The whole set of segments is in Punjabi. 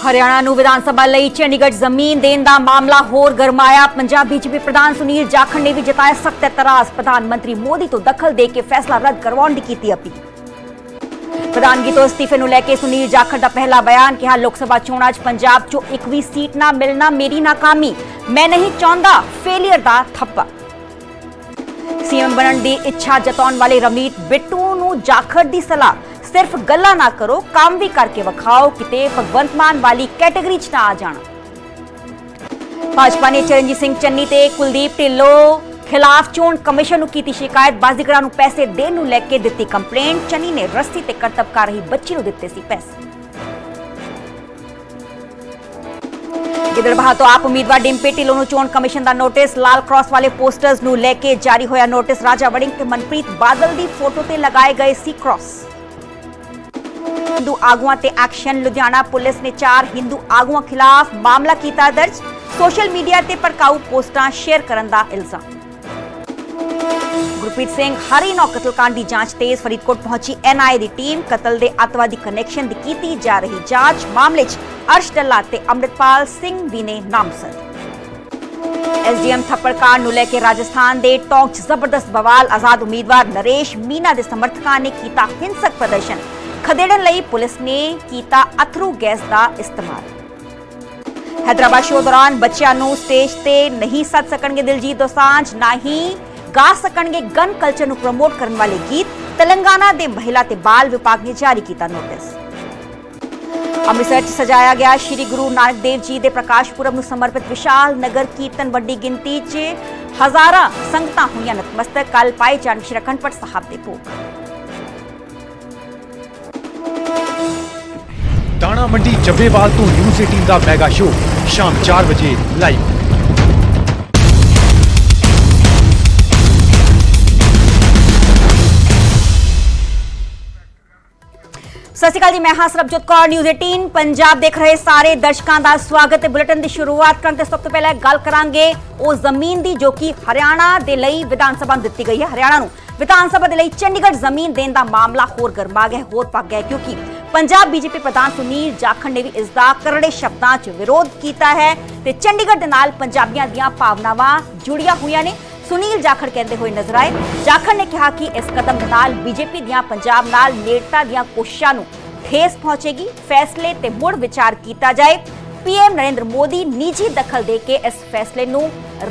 ਹਰਿਆਣਾ ਨੂੰ ਵਿਧਾਨ ਸਭਾ ਲਈ ਚੰਡੀਗੜ੍ਹ ਜ਼ਮੀਨ ਦੇਣ ਦਾ ਮਾਮਲਾ ਹੋਰ ਗਰਮਾਇਆ। ਪੰਜਾਬ ਬੀਜੇਪੀ ਪ੍ਰਧਾਨ ਸੁਨੀਲ ਜਾਖੜ ਨੇ ਵੀ ਜਤਾਇਆ ਸਖਤ ਇਤਰਾਜ਼। ਪ੍ਰਧਾਨ ਮੰਤਰੀ ਮੋਦੀ ਤੋਂ ਦਖਲ ਦੇ ਕੇ ਫੈਸਲਾ ਰੱਦ ਕਰਵਾਉਣ ਦੀ ਕੀਤੀ ਅਪੀਲ। ਪ੍ਰਧਾਨਗੀ ਤੋਂ ਅਸਤੀਫੇ ਨੂੰ ਲੈ ਕੇ ਸੁਨੀਲ ਜਾਖੜ ਦਾ ਪਹਿਲਾ ਬਿਆਨ, ਕਿਹਾ, ਲੋਕ ਸਭਾ ਚੋਣਾਂ 'ਚ ਪੰਜਾਬ 'ਚੋਂ ਇੱਕ ਵੀ ਸੀਟ ਨਾ ਮਿਲਣਾ ਮੇਰੀ ਨਾਕਾਮੀ। ਮੈਂ ਨਹੀਂ ਚਾਹੁੰਦਾ ਫੇਲਿਅਰ ਦਾ ਥੱਪਾ। ਸੀਐਮ ਬਣਨ ਦੀ ਇੱਛਾ ਜਤਾਉਣ ਵਾਲੇ ਰਮਨੀਤ ਬਿੱਟੂ ਨੂੰ ਜਾਖੜ ਦੀ ਸਲਾਹ। ਸਿਰਫ ਗੱਲਾਂ ਨਾ ਕਰੋ, ਕੰਮ ਵੀ ਕਰਕੇ ਵਿਖਾਓ, ਕਿਤੇ ਭਗਵੰਤ ਮਾਨ ਵਾਲੀ ਕੈਟਾਗਰੀ 'ਚ ਨਾ ਆ ਜਾਣਾ। ਭਾਜਪਾ ਨੇ ਚਰਨਜੀਤ ਸਿੰਘ ਚੰਨੀ ਤੇ ਕੁਲਦੀਪ ਢਿੱਲੋਂ ਖਿਲਾਫ ਚੋਣ ਕਮਿਸ਼ਨ ਨੂੰ ਕੀਤੀ ਸ਼ਿਕਾਇਤ। ਬਾਜ਼ੀਗਰਾਂ ਨੂੰ ਪੈਸੇ ਦੇਣ ਨੂੰ ਲੈ ਕੇ ਦਿੱਤੀ ਕੰਪਲੇਂਟ। ਚੰਨੀ ਨੇ ਰਸਤੀ ਤੇ ਕਰਤਬ ਕਰ ਰਹੀ ਬੱਚੀ ਨੂੰ ਦਿੱਤੇ ਸੀ ਪੈਸੇ। ਗਿੱਦੜਬਾਹਾ ਤੋਂ ਆਪ ਉਮੀਦਵਾਰ ਡਿੰਪੇ ਢਿੱਲੋਂ ਨੂੰ ਚੋਣ ਕਮਿਸ਼ਨ ਦਾ ਨੋਟਿਸ। ਲਾਲ ਕ੍ਰਾਸ ਵਾਲੇ ਪੋਸਟਰਸ ਨੂੰ ਲੈ ਕੇ ਜਾਰੀ ਹੋਇਆ ਨੋਟਿਸ। ਰਾਜਾ ਵੜਿੰਗ ਤੇ ਮਨਪ੍ਰੀਤ ਬਾਦਲ ਦੀ ਫੋਟੋ ਤੇ ਲਗਾਏ ਗਏ ਸੀ ਕ੍ਰਾਸ। ਹਿੰਦੂ ਆਗੂਆਂ ਤੇ ਐਕਸ਼ਨ। ਲੁਧਿਆਣਾ ਪੁਲਿਸ ਨੇ ਚਾਰ ਹਿੰਦੂ ਆਗੂਆਂ ਖਿਲਾਫ ਮਾਮਲਾ ਕੀਤਾ ਦਰਜ। ਸੋਸ਼ਲ ਮੀਡੀਆ ਤੇ ਭੜਕਾਊ ਪੋਸਟਾਂ ਸ਼ੇਅਰ ਕਰਨ ਦਾ ਇਲਜ਼ਾਮ। ਗੁਰਪ੍ਰੀਤ ਸਿੰਘ, ਹਰੀ ਨੌ ਕਤਲकांड ਦੀ ਜਾਂਚ ਤੇਜ਼ ਫਰੀਦਕੋਟ ਪਹੁੰਚੀ। ਐਨਆਈਏ ਦੀ ਟੀਮ ਕਤਲ ਦੇ ਅੱਤਵਾਦੀ ਕਨੈਕਸ਼ਨ ਦੀ ਕੀਤੀ ਜਾ ਰਹੀ ਜਾਂਚ। ਮਾਮਲੇ 'ਚ ਅਰਸ਼ ਡੱਲਾ ਤੇ ਅੰਮ੍ਰਿਤਪਾਲ ਸਿੰਘ ਵੀ ਨੇ ਨਾਮਜ਼ਦ। ਐਸਡੀਐਮ ਥੱਪੜਕਾਂਡ ਨੂੰ ਲੈ ਕੇ ਰਾਜਸਥਾਨ ਦੇ ਟੌਂਕ 'ਚ ਜ਼ਬਰਦਸਤ ਬਵਾਲ। ਆਜ਼ਾਦ ਉਮੀਦਵਾਰ ਨਰੇਸ਼ ਮੀਨਾ ਦੇ ਸਮਰਥਕਾਂ ਨੇ ਕੀਤਾ ਹਿੰਸਕ ਪ੍ਰਦਰਸ਼ਨ। ਖਦੇੜਨ ਲਈ ਪੁਲਿਸ ਨੇ ਕੀਤਾ ਅਥਰੂ ਗੈਸ ਦਾ ਇਸਤੇਮਾਲ। ਹੈਦਰਾਬਾਦ ਸ਼ੋਅ ਦੌਰਾਨ ਬੱਚਿਆਂ ਨੂੰ ਸਟੇਜ ਤੇ ਨਹੀਂ ਸੱਦ ਸਕਣਗੇ ਦਿਲਜੀਤ ਦੋਸਾਂਝ, ਨਾ ਹੀ ਗਾ ਸਕਣਗੇ ਗਨ ਕਲਚਰ ਨੂੰ ਪ੍ਰਮੋਟ ਕਰਨ ਵਾਲੇ ਗੀਤ, ਤੇਲੰਗਾਨਾ ਦੇ ਮਹਿਲਾ ਤੇ ਬਾਲ ਵਿਭਾਗ ਨੇ ਜਾਰੀ ਕੀਤਾ ਨੋਟਿਸ ਅੰਮ੍ਰਿਤਸਰ 'ਚ ਸਜਾਇਆ ਗਿਆ ਸ੍ਰੀ ਗੁਰੂ ਨਾਨਕ ਦੇਵ ਜੀ ਦੇ ਪ੍ਰਕਾਸ਼ ਪੁਰਬ ਨੂੰ ਸਮਰਪਿਤ ਵਿਸ਼ਾਲ ਨਗਰ ਕੀਰਤਨ ਵੱਡੀ ਗਿਣਤੀ 'ਚ ਹਜ਼ਾਰਾਂ ਸੰਗਤਾਂ ਹੋਈਆਂ ਨਤਮਸਤਕ, ਕੱਲ ਪਾਏ ਜਾਣ ਸ਼੍ਰੀ ਅਖੰਡ ਸਾਹਿਬ ਦੇ ਭੋਗ। ਦਾਣਾ ਮੰਡੀ ਜੱਬੇਵਾਲ ਤੋਂ ਨਿਊਜ਼ 18 ਦਾ ਮੈਗਾ ਸ਼ੋਅ, ਸ਼ਾਮ 4 ਵਜੇ ਲਾਈਵ ਸਤਿ ਸ਼੍ਰੀ ਅਕਾਲ ਜੀ, ਮੈਂ ਹਾਂ ਸਰਬਜੋਤ ਕੌਰ ਨਿਊਜ਼ 18 ਪੰਜਾਬ ਦੇਖ ਰਹੇ ਸਾਰੇ ਦਰਸ਼ਕਾਂ ਦਾ ਸਵਾਗਤ। ਹੈ ਬੁਲੇਟਿਨ ਦੀ ਸ਼ੁਰੂਆਤ ਕਰਨ ਤੇ ਸਭ ਤੋਂ ਪਹਿਲਾਂ ਗੱਲ ਕਰਾਂਗੇ ਉਹ ਜ਼ਮੀਨ ਦੀ, ਜੋ ਕਿ ਹਰਿਆਣਾ ਦੇ ਲਈ ਵਿਧਾਨ ਸਭਾ ਨੂੰ ਦਿੱਤੀ ਗਈ ਹੈ। ਹਰਿਆਣਾ ਨੂੰ ਵਿਧਾਨ ਸਭਾ ਦੇ ਲਈ ਚੰਡੀਗੜ੍ਹ ਜ਼ਮੀਨ ਦੇਣ ਦਾ ਮਾਮਲਾ ਹੋਰ ਗਰਮਾ ਗਿਆ, ਹੋਰ ਪੱਕ ਗਿਆ, ਕਿਉਂਕਿ ਪੰਜਾਬ ਬੀਜੇਪੀ ਪ੍ਰਧਾਨ ਸੁਨੀਲ ਜਾਖੜ ਨੇ ਵੀ ਇਸ ਦਾ ਕਰੜੇ ਸ਼ਬਦਾਂ 'ਚ ਵਿਰੋਧ ਕੀਤਾ ਹੈ ਤੇ ਚੰਡੀਗੜ੍ਹ ਦੇ ਨਾਲ ਪੰਜਾਬੀਆਂ ਦੀਆਂ ਭਾਵਨਾਵਾਂ ਜੁੜੀਆਂ ਹੋਈਆਂ ਨੇ। ਸੁਨੀਲ ਜਾਖੜ ਕਹਿੰਦੇ ਹੋਏ ਨਜ਼ਰ ਆਏ। ਜਾਖੜ ਨੇ ਕਿਹਾ ਕਿ ਇਸ ਕਦਮ ਨਾਲ ਬੀਜੇਪੀ ਦੀਆਂ ਪੰਜਾਬ ਨਾਲ ਨੇੜਤਾ ਦੀਆਂ ਕੋਸ਼ਿਸ਼ਾਂ ਨੂੰ ਠੇਸ ਪਹੁੰਚੇਗੀ। ਫੈਸਲੇ ਤੇ ਮੁੜ ਵਿਚਾਰ ਕੀਤਾ ਜਾਏ। ਪੀਐਮ ਨਰਿੰਦਰ ਮੋਦੀ ਨਿੱਜੀ ਦਖਲ ਦੇ ਕੇ ਇਸ ਫੈਸਲੇ ਨੂੰ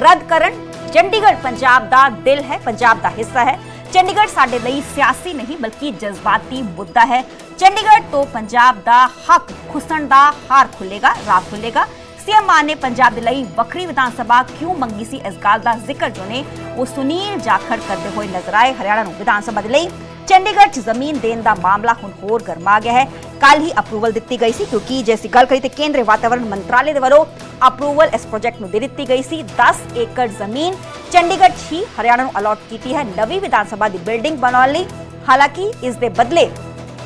ਰੱਦ ਕਰਨ। ਚੰਡੀਗੜ੍ਹ ਪੰਜਾਬ ਦਾ ਦਿਲ ਹੈ, ਪੰਜਾਬ ਦਾ ਹਿੱਸਾ ਹੈ। ਚੰਡੀਗੜ੍ਹ ਸਾਡੇ ਲਈ ਸਿਆਸੀ ਨਹੀਂ, ਬਲਕਿ ਜਜ਼ਬਾਤੀ ਮੁੱਦਾ ਹੈ। ਚੰਡੀਗੜ੍ਹ ਤੋਂ ਪੰਜਾਬ ਦਾ ਹੱਕ ਖੁਸਣ ਦਾ ਹਾਰ ਖੁੱਲੇਗਾ ਰਾਹ ਖੁੱਲੇਗਾ ਸੀਐਮ ਮਾਨ ਨੇ ਪੰਜਾਬ ਦੇ ਲਈ ਵੱਖਰੀ ਵਿਧਾਨ ਸਭਾ ਕਿਉਂ ਮੰਗੀ ਸੀ? ਇਸ ਗੱਲ ਦਾ ਜ਼ਿਕਰ ਜੋ ਨੇ ਉਹ ਸੁਨੀਲ ਜਾਖੜ ਕਰਦੇ ਹੋਏ ਨਜ਼ਰ ਆਏ। ਹਰਿਆਣਾ ਨੂੰ ਵਿਧਾਨ ਸਭਾ ਦੇ ਲਈ ਚੰਡੀਗੜ੍ਹ 'ਚ ਜ਼ਮੀਨ ਦੇਣ ਦਾ ਮਾਮਲਾ ਹੁਣ ਹੋਰ ਗਰਮਾ ਗਿਆ ਹੈ। ਕੱਲ ਹੀ ਅਪਰੂਵਲ ਦਿੱਤੀ ਗਈ ਸੀ ਕਿਉਂਕਿ ਜੇ ਅਸੀਂ ਗੱਲ ਕਰੀ ਤੇ ਕੇਂਦਰੀ ਵਾਤਾਵਰਣ ਮੰਤਰਾਲੇ ਦੇ ਵੱਲੋਂ ਅਪਰੂਵਲ ਇਸ ਪ੍ਰੋਜੈਕਟ ਨੂੰ ਦੇ ਦਿੱਤੀ ਗਈ ਸੀ। 10 ਏਕੜ ਜ਼ਮੀਨ ਚੰਡੀਗੜ੍ਹ 'ਚ ਹੀ ਹਰਿਆਣਾ ਨੂੰ ਅਲਾਟ ਕੀਤੀ ਹੈ। ਨਵੀਂ ਵਿਧਾਨ ਸਭਾ ਦੀ ਬਿਲਡਿੰਗ ਬਣਾਉਣ ਲਈ ਹਾਲਾਂਕਿ ਇਸ ਦੇ ਬਦਲੇ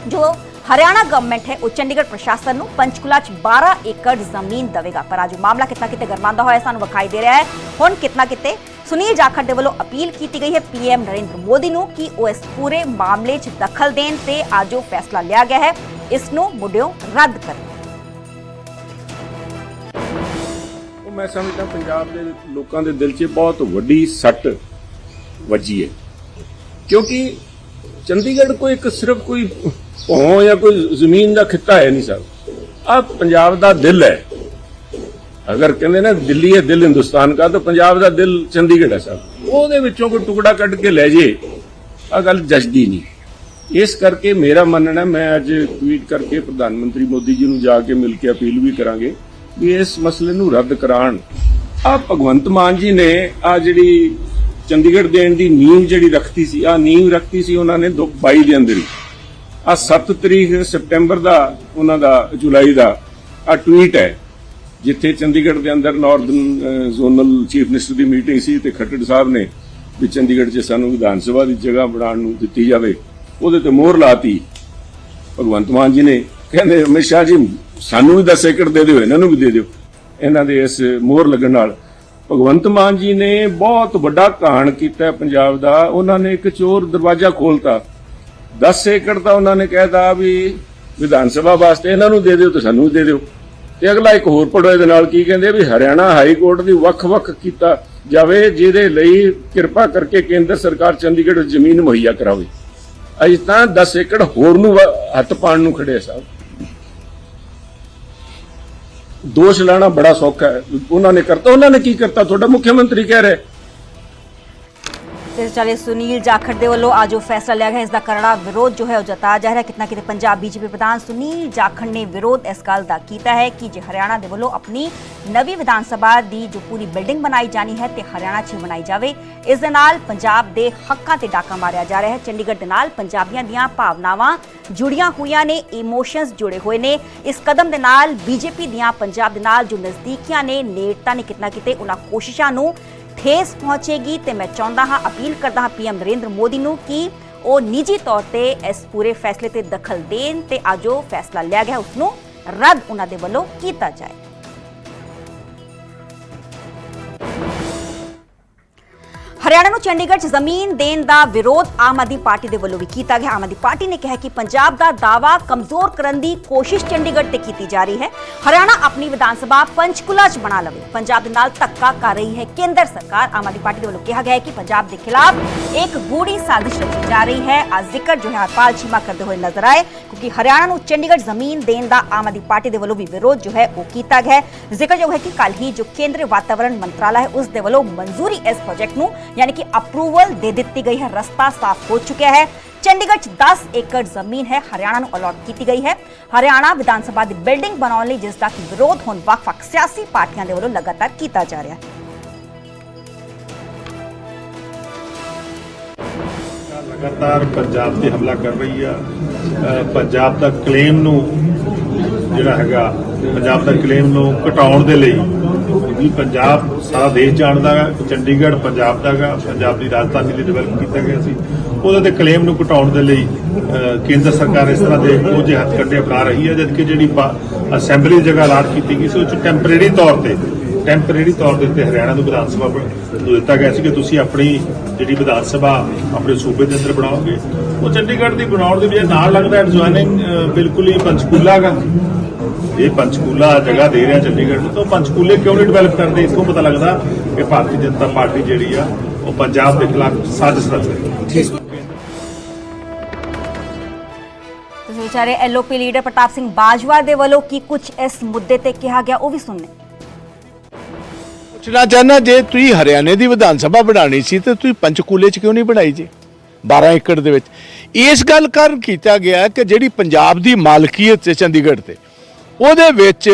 ਜੋ ਹਰਿਆਣਾ ਗਵਰਨਮੈਂਟ ਹੈ, ਉਹ ਚੰਡੀਗੜ੍ਹ ਪ੍ਰਸ਼ਾਸਨ ਨੂੰ ਪੰਚਕੂਲਾ 'ਚ 12 ਏਕੜ ਜ਼ਮੀਨ ਦੇਵੇਗਾ। ਪਰ ਅੱਜ ਮਾਮਲਾ ਕਿਤਨਾ ਕਿਤੇ ਗਰਮਾਂਦਾ ਹੋਇਆ, ਸਾਨੂੰ ਵਿਖਾਈ ਦੇ ਰਿਹਾ ਹੈ। ਹੁਣ ਕਿਤਨਾ ਕਿਤੇ ਸੁਨੀਲ ਜਾਖੜ ਦੇ ਵੱਲੋਂ ਅਪੀਲ ਕੀਤੀ ਗਈ ਹੈ ਪੀਐਮ ਨਰਿੰਦਰ ਮੋਦੀ ਨੂੰ ਕਿ ਉਹ ਇਸ ਪੂਰੇ ਮਾਮਲੇ 'ਚ ਦਖਲ ਦੇਣ ਤੇ ਅੱਜ ਉਹ ਫੈਸਲਾ ਲਿਆ ਗਿਆ ਹੈ। ਇਸ ਨੂੰ ਮੁੱਢਿਓਂ ਰੱਦ ਕਰਨ। ਮੈਂ ਸਮਝਦਾ ਪੰਜਾਬ ਦੇ ਲੋਕਾਂ ਦੇ ਦਿਲ 'ਚ ਬਹੁਤ ਵੱਡੀ ਸੱਟ ਵੱਜੀ ਹੈ। ਕਿਉਂਕਿ ਚੰਡੀਗੜ੍ਹ ਕੋਈ ਇੱਕ ਸਿਰਫ ਕੋਈ ਭੌਂ ਜਾਂ ਕੋਈ ਜ਼ਮੀਨ ਦਾ ਖਿੱਤਾ ਹੈ ਨਹੀਂ ਸਰ। ਆ ਪੰਜਾਬ ਦਾ ਦਿਲ ਹੈ। ਅਗਰ ਕਹਿੰਦੇ ਨਾ ਦਿੱਲੀ ਹੈ ਦਿਲ ਹਿੰਦੁਸਤਾਨ ਦਾ, ਤਾਂ ਪੰਜਾਬ ਦਾ ਦਿਲ ਚੰਡੀਗੜ੍ਹ ਹੈ ਸਰ। ਉਹਦੇ ਵਿੱਚੋਂ ਕੋਈ ਟੁਕੜਾ ਕੱਢ ਕੇ ਲੈ ਜੇ ਆ ਗੱਲ ਜਚਦੀ ਨਹੀਂ। ਇਸ ਕਰਕੇ ਮੇਰਾ ਮੰਨਣਾ, ਮੈਂ ਅੱਜ ਟਵੀਟ ਕਰਕੇ ਪ੍ਰਧਾਨ ਮੰਤਰੀ ਮੋਦੀ ਜੀ ਨੂੰ ਜਾ ਕੇ ਮਿਲ ਕੇ ਅਪੀਲ ਵੀ ਕਰਾਂਗੇ ਵੀ ਇਸ ਮਸਲੇ ਨੂੰ ਰੱਦ ਕਰਾਉਣ। ਆ ਭਗਵੰਤ ਮਾਨ ਜੀ ਨੇ ਆ ਜਿਹੜੀ ਚੰਡੀਗੜ੍ਹ ਦੇਣ ਦੀ ਨੀਂਹ ਜਿਹੜੀ ਰੱਖਤੀ ਸੀ ਆ ਨੀਂਹ ਰੱਖਤੀ ਸੀ ਉਹਨਾਂ ਨੇ 22 ਦੇ ਅੰਦਰ ਹੀ। ਆ 7 ਤਰੀਕ ਸਪਟੈਂਬਰ ਦਾ, ਉਹਨਾਂ ਦਾ, ਜੁਲਾਈ ਦਾ ਆ ਟਵੀਟ ਹੈ। ਜਿੱਥੇ ਚੰਡੀਗੜ੍ਹ ਦੇ ਅੰਦਰ ਨਾਰਥਰਨ ਜ਼ੋਨਲ ਚੀਫ ਮਿਨਿਸਟਰ ਦੀ ਮੀਟਿੰਗ ਸੀ ਤੇ ਖੱਟੜ ਸਾਹਿਬ ਨੇ ਵੀ ਚੰਡੀਗੜ੍ਹ 'ਚ ਸਾਨੂੰ ਵਿਧਾਨ ਸਭਾ ਦੀ ਜਗ੍ਹਾ ਬਣਾਉਣ ਨੂੰ ਦਿੱਤੀ ਜਾਵੇ। ਉਹਦੇ ਤੇ ਮੋਹਰ ਲਾਤੀ। ਭਗਵੰਤ ਮਾਨ ਜੀ ਨੇ ਕਹਿੰਦੇ, ਅਮਿਤ ਸ਼ਾਹ ਜੀ, ਸਾਨੂੰ ਵੀ 10 ਏਕੜ ਦੇ ਦਿਓ, ਇਹਨਾਂ ਨੂੰ ਵੀ ਦੇ ਦਿਓ। ਇਹਨਾਂ ਦੇ ਇਸ ਮੋਹਰ ਲੱਗਣ ਨਾਲ ਭਗਵੰਤ ਮਾਨ ਜੀ ਨੇ ਬਹੁਤ ਵੱਡਾ ਕਾਣ ਕੀਤਾ ਪੰਜਾਬ ਦਾ। ਉਹਨਾਂ ਨੇ ਇੱਕ ਚੋਰ ਦਰਵਾਜ਼ਾ ਖੋਲਤਾ 10 ਏਕੜ ਤਾਂ ਉਹਨਾਂ ਨੇ ਕਹਿਤਾ ਵੀ ਵਿਧਾਨ ਸਭਾ ਵਾਸਤੇ ਇਹਨਾਂ ਨੂੰ ਦੇ ਦਿਓ ਤੇ ਸਾਨੂੰ ਦੇ ਦਿਓ। ਤੇ ਅਗਲਾ ਇੱਕ ਹੋਰ ਪੜੋਏ ਦੇ ਨਾਲ ਕੀ ਕਹਿੰਦੇ ਵੀ ਹਰਿਆਣਾ ਹਾਈ ਕੋਰਟ ਦੀ ਵੱਖ-ਵੱਖ ਕੀਤਾ ਜਾਵੇ, ਜਿਹਦੇ ਲਈ ਕਿਰਪਾ ਕਰਕੇ ਕੇਂਦਰ ਸਰਕਾਰ ਚੰਡੀਗੜ੍ਹ ਜ਼ਮੀਨ ਮੁਹੱਈਆ ਕਰਾਵੇ। ਅਜੇ ਤਾਂ 10 ਏਕੜ ਹੋਰ ਨੂੰ ਹੱਥ ਪਾਣ ਨੂੰ ਖੜੇ ਸਾਹਿਬ। ਦੋਸ਼ ਲਾਣਾ ਬੜਾ ਸੌਖਾ ਹੈ। ਉਹਨਾਂ ਨੇ ਕਰਤਾ, ਉਹਨਾਂ ਨੇ ਕੀ ਕਰਤਾ? ਤੁਹਾਡਾ ਮੁੱਖ ਮੰਤਰੀ ਕਹਿ ਰਿਹਾ ਤੇ ਚਾਲੇ ਸੁਨੀਲ ਜਾਖੜ ਦੇ ਵੱਲੋਂ ਅੱਜ ਜੋ ਫੈਸਲਾ ਲਿਆ ਗਿਆ। ਇਸ ਦਾ ਕਰੜਾ ਵਿਰੋਧ ਜੋ ਹੈ ਉਹ ਜਤਾਇਆ ਜਾ ਰਿਹਾ। ਕਿਤਨਾ ਕਿਤੇ ਪੰਜਾਬ ਬੀਜੇਪੀ ਪ੍ਰਧਾਨ ਸੁਨੀਲ ਜਾਖੜ ਨੇ ਵਿਰੋਧ ਇਸ ਗੱਲ ਦਾ ਕੀਤਾ ਹੈ ਕਿ ਜੇ ਹਰਿਆਣਾ ਦੇ ਵੱਲੋਂ ਆਪਣੀ ਨਵੀਂ ਵਿਧਾਨ ਸਭਾ ਦੀ ਜੋ ਪੂਰੀ ਬਿਲਡਿੰਗ ਬਣਾਈ ਜਾਣੀ ਹੈ ਤੇ ਹਰਿਆਣਾ 'ਚ ਬਣਾਈ ਜਾਵੇ, ਇਸ ਦੇ ਨਾਲ ਪੰਜਾਬ ਦੇ ਹੱਕਾਂ ਤੇ ਡਾਕਾ ਮਾਰਿਆ ਜਾ ਰਿਹਾ ਹੈ। ਚੰਡੀਗੜ੍ਹ ਦੇ ਨਾਲ ਪੰਜਾਬੀਆਂ ਦੀਆਂ ਭਾਵਨਾਵਾਂ ਜੁੜੀਆਂ ਹੋਈਆਂ ਨੇ ਇਮੋਸ਼ਨਸ ਜੁੜੇ ਹੋਏ ਨੇ। ਇਸ ਕਦਮ ਦੇ ਨਾਲ ਬੀਜੇਪੀ ਦੀਆਂ ਪੰਜਾਬ ਦੇ ਨਾਲ ਜੋ ਨਜ਼ਦੀਕੀਆਂ ਨੇ, ਨੇੜਤਾ ਨੇ ਕਿਤਨਾ ਕਿਤੇ ਉਹਨਾਂ ਕੋਸ਼ਿਸ਼ਾਂ ਨੂੰ ਠੇਸ ਪਹੁੰਚੇਗੀ ਤੇ ਮੈਂ ਚਾਹੁੰਦਾ ਹਾਂ ਅਪੀਲ ਕਰਦਾ ਹਾਂ ਪੀਐਮ ਨਰਿੰਦਰ ਮੋਦੀ ਨੂੰ ਕਿ ਉਹ ਨਿੱਜੀ ਤੌਰ ਤੇ ਇਸ ਪੂਰੇ ਫੈਸਲੇ ਤੇ ਦਖਲ ਦੇਣ ਤੇ ਅੱਜ ਜੋ ਫੈਸਲਾ ਲਿਆ ਗਿਆ ਉਸ ਨੂੰ ਰੱਦ ਉਹਨਾਂ ਦੇ ਵੱਲੋਂ ਕੀਤਾ ਜਾਏ ਹਰਿਆਣਾ ਨੂੰ ਚੰਡੀਗੜ੍ਹ 'ਚ ਜ਼ਮੀਨ ਦੇਣ ਦਾ ਵਿਰੋਧ ਆਮ ਆਦਮੀ ਪਾਰਟੀ ਦੇ ਵੱਲੋਂ ਵੀ ਕੀਤਾ ਗਿਆ। ਆਮ ਆਦਮੀ ਪਾਰਟੀ ਨੇ ਕਿਹਾ ਕਿ ਪੰਜਾਬ ਦਾ ਦਾਵਾ ਕਮਜ਼ੋਰ ਕਰਨ ਦੀ ਕੋਸ਼ਿਸ਼ ਚੰਡੀਗੜ੍ਹ ਤੇ ਕੀਤੀ ਜਾ ਰਹੀ ਹੈ। ਹਰਿਆਣਾ ਆਪਣੀ ਵਿਧਾਨ ਸਭਾ ਪੰਚਕੂਲਾ 'ਚ ਬਣਾ ਲਵੇ। ਪੰਜਾਬ ਦੇ ਨਾਲ ਧੱਕਾ ਕਰ ਰਹੀ ਹੈ ਕੇਂਦਰ ਸਰਕਾਰ। ਆਮ ਆਦਮੀ ਪਾਰਟੀ ਦੇ ਵੱਲੋਂ ਕਿਹਾ ਗਿਆ ਹੈ ਕਿ ਪੰਜਾਬ ਦੇ ਖਿਲਾਫ ਇੱਕ ਗੂੜੀ ਸਾਜ਼ਿਸ਼ ਰਚੀ ਜਾ ਰਹੀ ਹੈ। ਅੱਜ ਜ਼ਿਕਰ ਜੋ ਹੈ ਹਰਪਾਲ ਚੀਮਾ ਕਰਦੇ ਹੋਏ ਨਜ਼ਰ ਆਏ, ਕਿਉਂਕਿ ਹਰਿਆਣਾ ਨੂੰ ਚੰਡੀਗੜ੍ਹ ਜ਼ਮੀਨ ਦੇਣ ਦਾ ਆਮ ਆਦਮੀ ਪਾਰਟੀ ਦੇ ਵੱਲੋਂ ਵੀ ਵਿਰੋਧ ਜੋ ਹੈ ਉਹ ਕੀਤਾ ਗਿਆ ਜ਼ਿਕਰ ਜੋ ਹੈ ਕਿ ਕੱਲ ਹੀ ਜੋ ਕੇਂਦਰ ਵਾਤਾਵਰਣ ਮੰਤਰਾਲਾ ਹੈ, ਉਸ ਦੇ ਵੱਲੋਂ ਮਨਜ਼ੂਰੀ ਇਸ ਪ੍ਰੋਜੈਕਟ ਨੂੰ ਯਾਨੀ ਕਿ ਅਪਰੂਵਲ ਦੇ ਦਿੱਤੀ ਗਈ ਹੈ ਰਸਤਾ ਸਾਫ਼ ਹੋ ਚੁੱਕਿਆ ਹੈ ਚੰਡੀਗੜ੍ਹ 'ਚ 10 ਏਕੜ ਜ਼ਮੀਨ ਹੈ ਹਰਿਆਣਾ ਨੂੰ ਅਲਾਟ ਕੀਤੀ ਗਈ ਹੈ ਹਰਿਆਣਾ ਵਿਧਾਨ ਸਭਾ ਦੀ ਬਿਲਡਿੰਗ ਬਣਾਉਣ ਲਈ ਜਿਸ ਦਾ ਕਿ ਵਿਰੋਧ ਹੁਣ ਵੱਖ-ਵੱਖ ਸਿਆਸੀ ਪਾਰਟੀਆਂ ਦੇ ਵੱਲੋਂ ਲਗਾਤਾਰ ਕੀਤਾ ਜਾ ਰਿਹਾ ਹੈ ਲਗਾਤਾਰ ਪੰਜਾਬ ਤੇ ਹਮਲਾ ਕਰ ਰਹੀ ਆ ਅ, ਪੰਜਾਬ ਦਾ ਕਲੇਮ ਨੂੰ ਜਿਹੜਾ ਹੈਗਾ ਪੰਜਾਬ ਦਾ ਕਲੇਮ ਨੂੰ ਘਟਾਉਣ ਦੇ ਲਈ ਵੀ ਪੰਜਾਬ ਸਾਰਾ ਦੇਸ਼ ਜਾਣਦਾ ਹੈ ਚੰਡੀਗੜ੍ਹ ਪੰਜਾਬ ਦਾ ਹੈਗਾ, ਪੰਜਾਬ ਦੀ ਰਾਜਧਾਨੀ ਲਈ ਡਿਵੈਲਪ ਕੀਤਾ ਗਿਆ ਸੀ। ਉਹਦੇ ਤੇ ਕਲੇਮ ਨੂੰ ਘਟਾਉਣ ਦੇ ਲਈ ਕੇਂਦਰ ਸਰਕਾਰ ਇਸ ਤਰ੍ਹਾਂ ਦੇ ਕੁਝ ਹੱਥ ਕੱਢੇ ਅਪਣਾ ਰਹੀ ਹੈ, ਜਦਕਿ ਜਿਹੜੀ ਅਸੈਂਬਲੀ ਜਗ੍ਹਾ ਅਲਾਟ ਕੀਤੀ ਗਈ ਸੀ, ਉਹ ਚ ਟੈਂਪਰੇਰੀ ਤੌਰ ਤੇ ਟੈਂਪਰੇਰੀ ਤੌਰ ਦੇ ਉੱਤੇ ਹਰਿਆਣਾ ਨੂੰ ਵਿਧਾਨ ਸਭਾ ਨੂੰ ਦਿੱਤਾ ਗਿਆ ਸੀ ਕਿ ਤੁਸੀਂ ਆਪਣੀ ਜਿਹੜੀ ਵਿਧਾਨ ਸਭਾ ਆਪਣੇ ਸੂਬੇ ਦੇ ਅੰਦਰ ਬਣਾਓਗੇ। ਉਹ ਚੰਡੀਗੜ੍ਹ ਦੀ ਬਣਾਉਣ ਦੀ ਬਜਾਏ ਨਾਲ ਲੱਗਦਾ ਐਡਜੋਇਨਿੰਗ ਬਿਲਕੁਲ ਹੀ ਪੰਚਕੂਲਾ ਗਾ ਇਹ ਪੰਚਕੂਲਾ ਜਗ੍ਹਾ ਦੇ ਰਿਹਾ ਚੰਡੀਗੜ੍ਹ ਨੂੰ ਤਾਂ ਪੰਚਕੂਲੇ ਕਿਉਂ ਨਹੀਂ ਡਿਵੈਲਪ ਕਰਦੇ? ਇਸਕੋ ਪਤਾ ਲੱਗਦਾ ਕਿ ਭਾਰਤੀ ਜਨਤਾ ਪਾਰਟੀ ਜਿਹੜੀ ਆ ਉਹ ਪੰਜਾਬ ਦੇ ਖਿਲਾਫ ਸਾਜ਼ਿਸ਼ ਰਚ ਰਹੀ ਹੈ। ਤੁਸੀਂ ਵਿਚਾਰੇ ਐਲਓਪੀ ਲੀਡਰ ਪ੍ਰਤਾਪ ਸਿੰਘ ਬਾਜਵਾ ਦੇ ਵੱਲੋਂ ਕੀ ਕੁਝ ਇਸ ਮੁੱਦੇ ਤੇ ਕਿਹਾ ਗਿਆ ਉਹ ਵੀ ਸੁਣਨੇ। ਪੁੱਛਣਾ ਚਾਹੁੰਦਾ ਜੇ ਤੁਸੀਂ ਹਰਿਆਣੇ ਦੀ ਵਿਧਾਨ ਸਭਾ ਬਣਾਣੀ ਸੀ ਤੇ ਤੁਸੀਂ ਪੰਚਕੂਲੇ 'ਚ ਕਿਉਂ ਨਹੀਂ ਬਣਾਈ ਜੀ? 12 ਏਕੜ ਦੇ ਵਿੱਚ। ਇਸ ਗੱਲ ਕਾਰਨ ਕੀਤਾ ਗਿਆ ਕਿ ਜਿਹੜੀ ਪੰਜਾਬ ਦੀ ਮਾਲਕੀਅਤ ਹੈ ਚੰਡੀਗੜ੍ਹ ਤੇ ਉਹਦੇ ਵਿੱਚ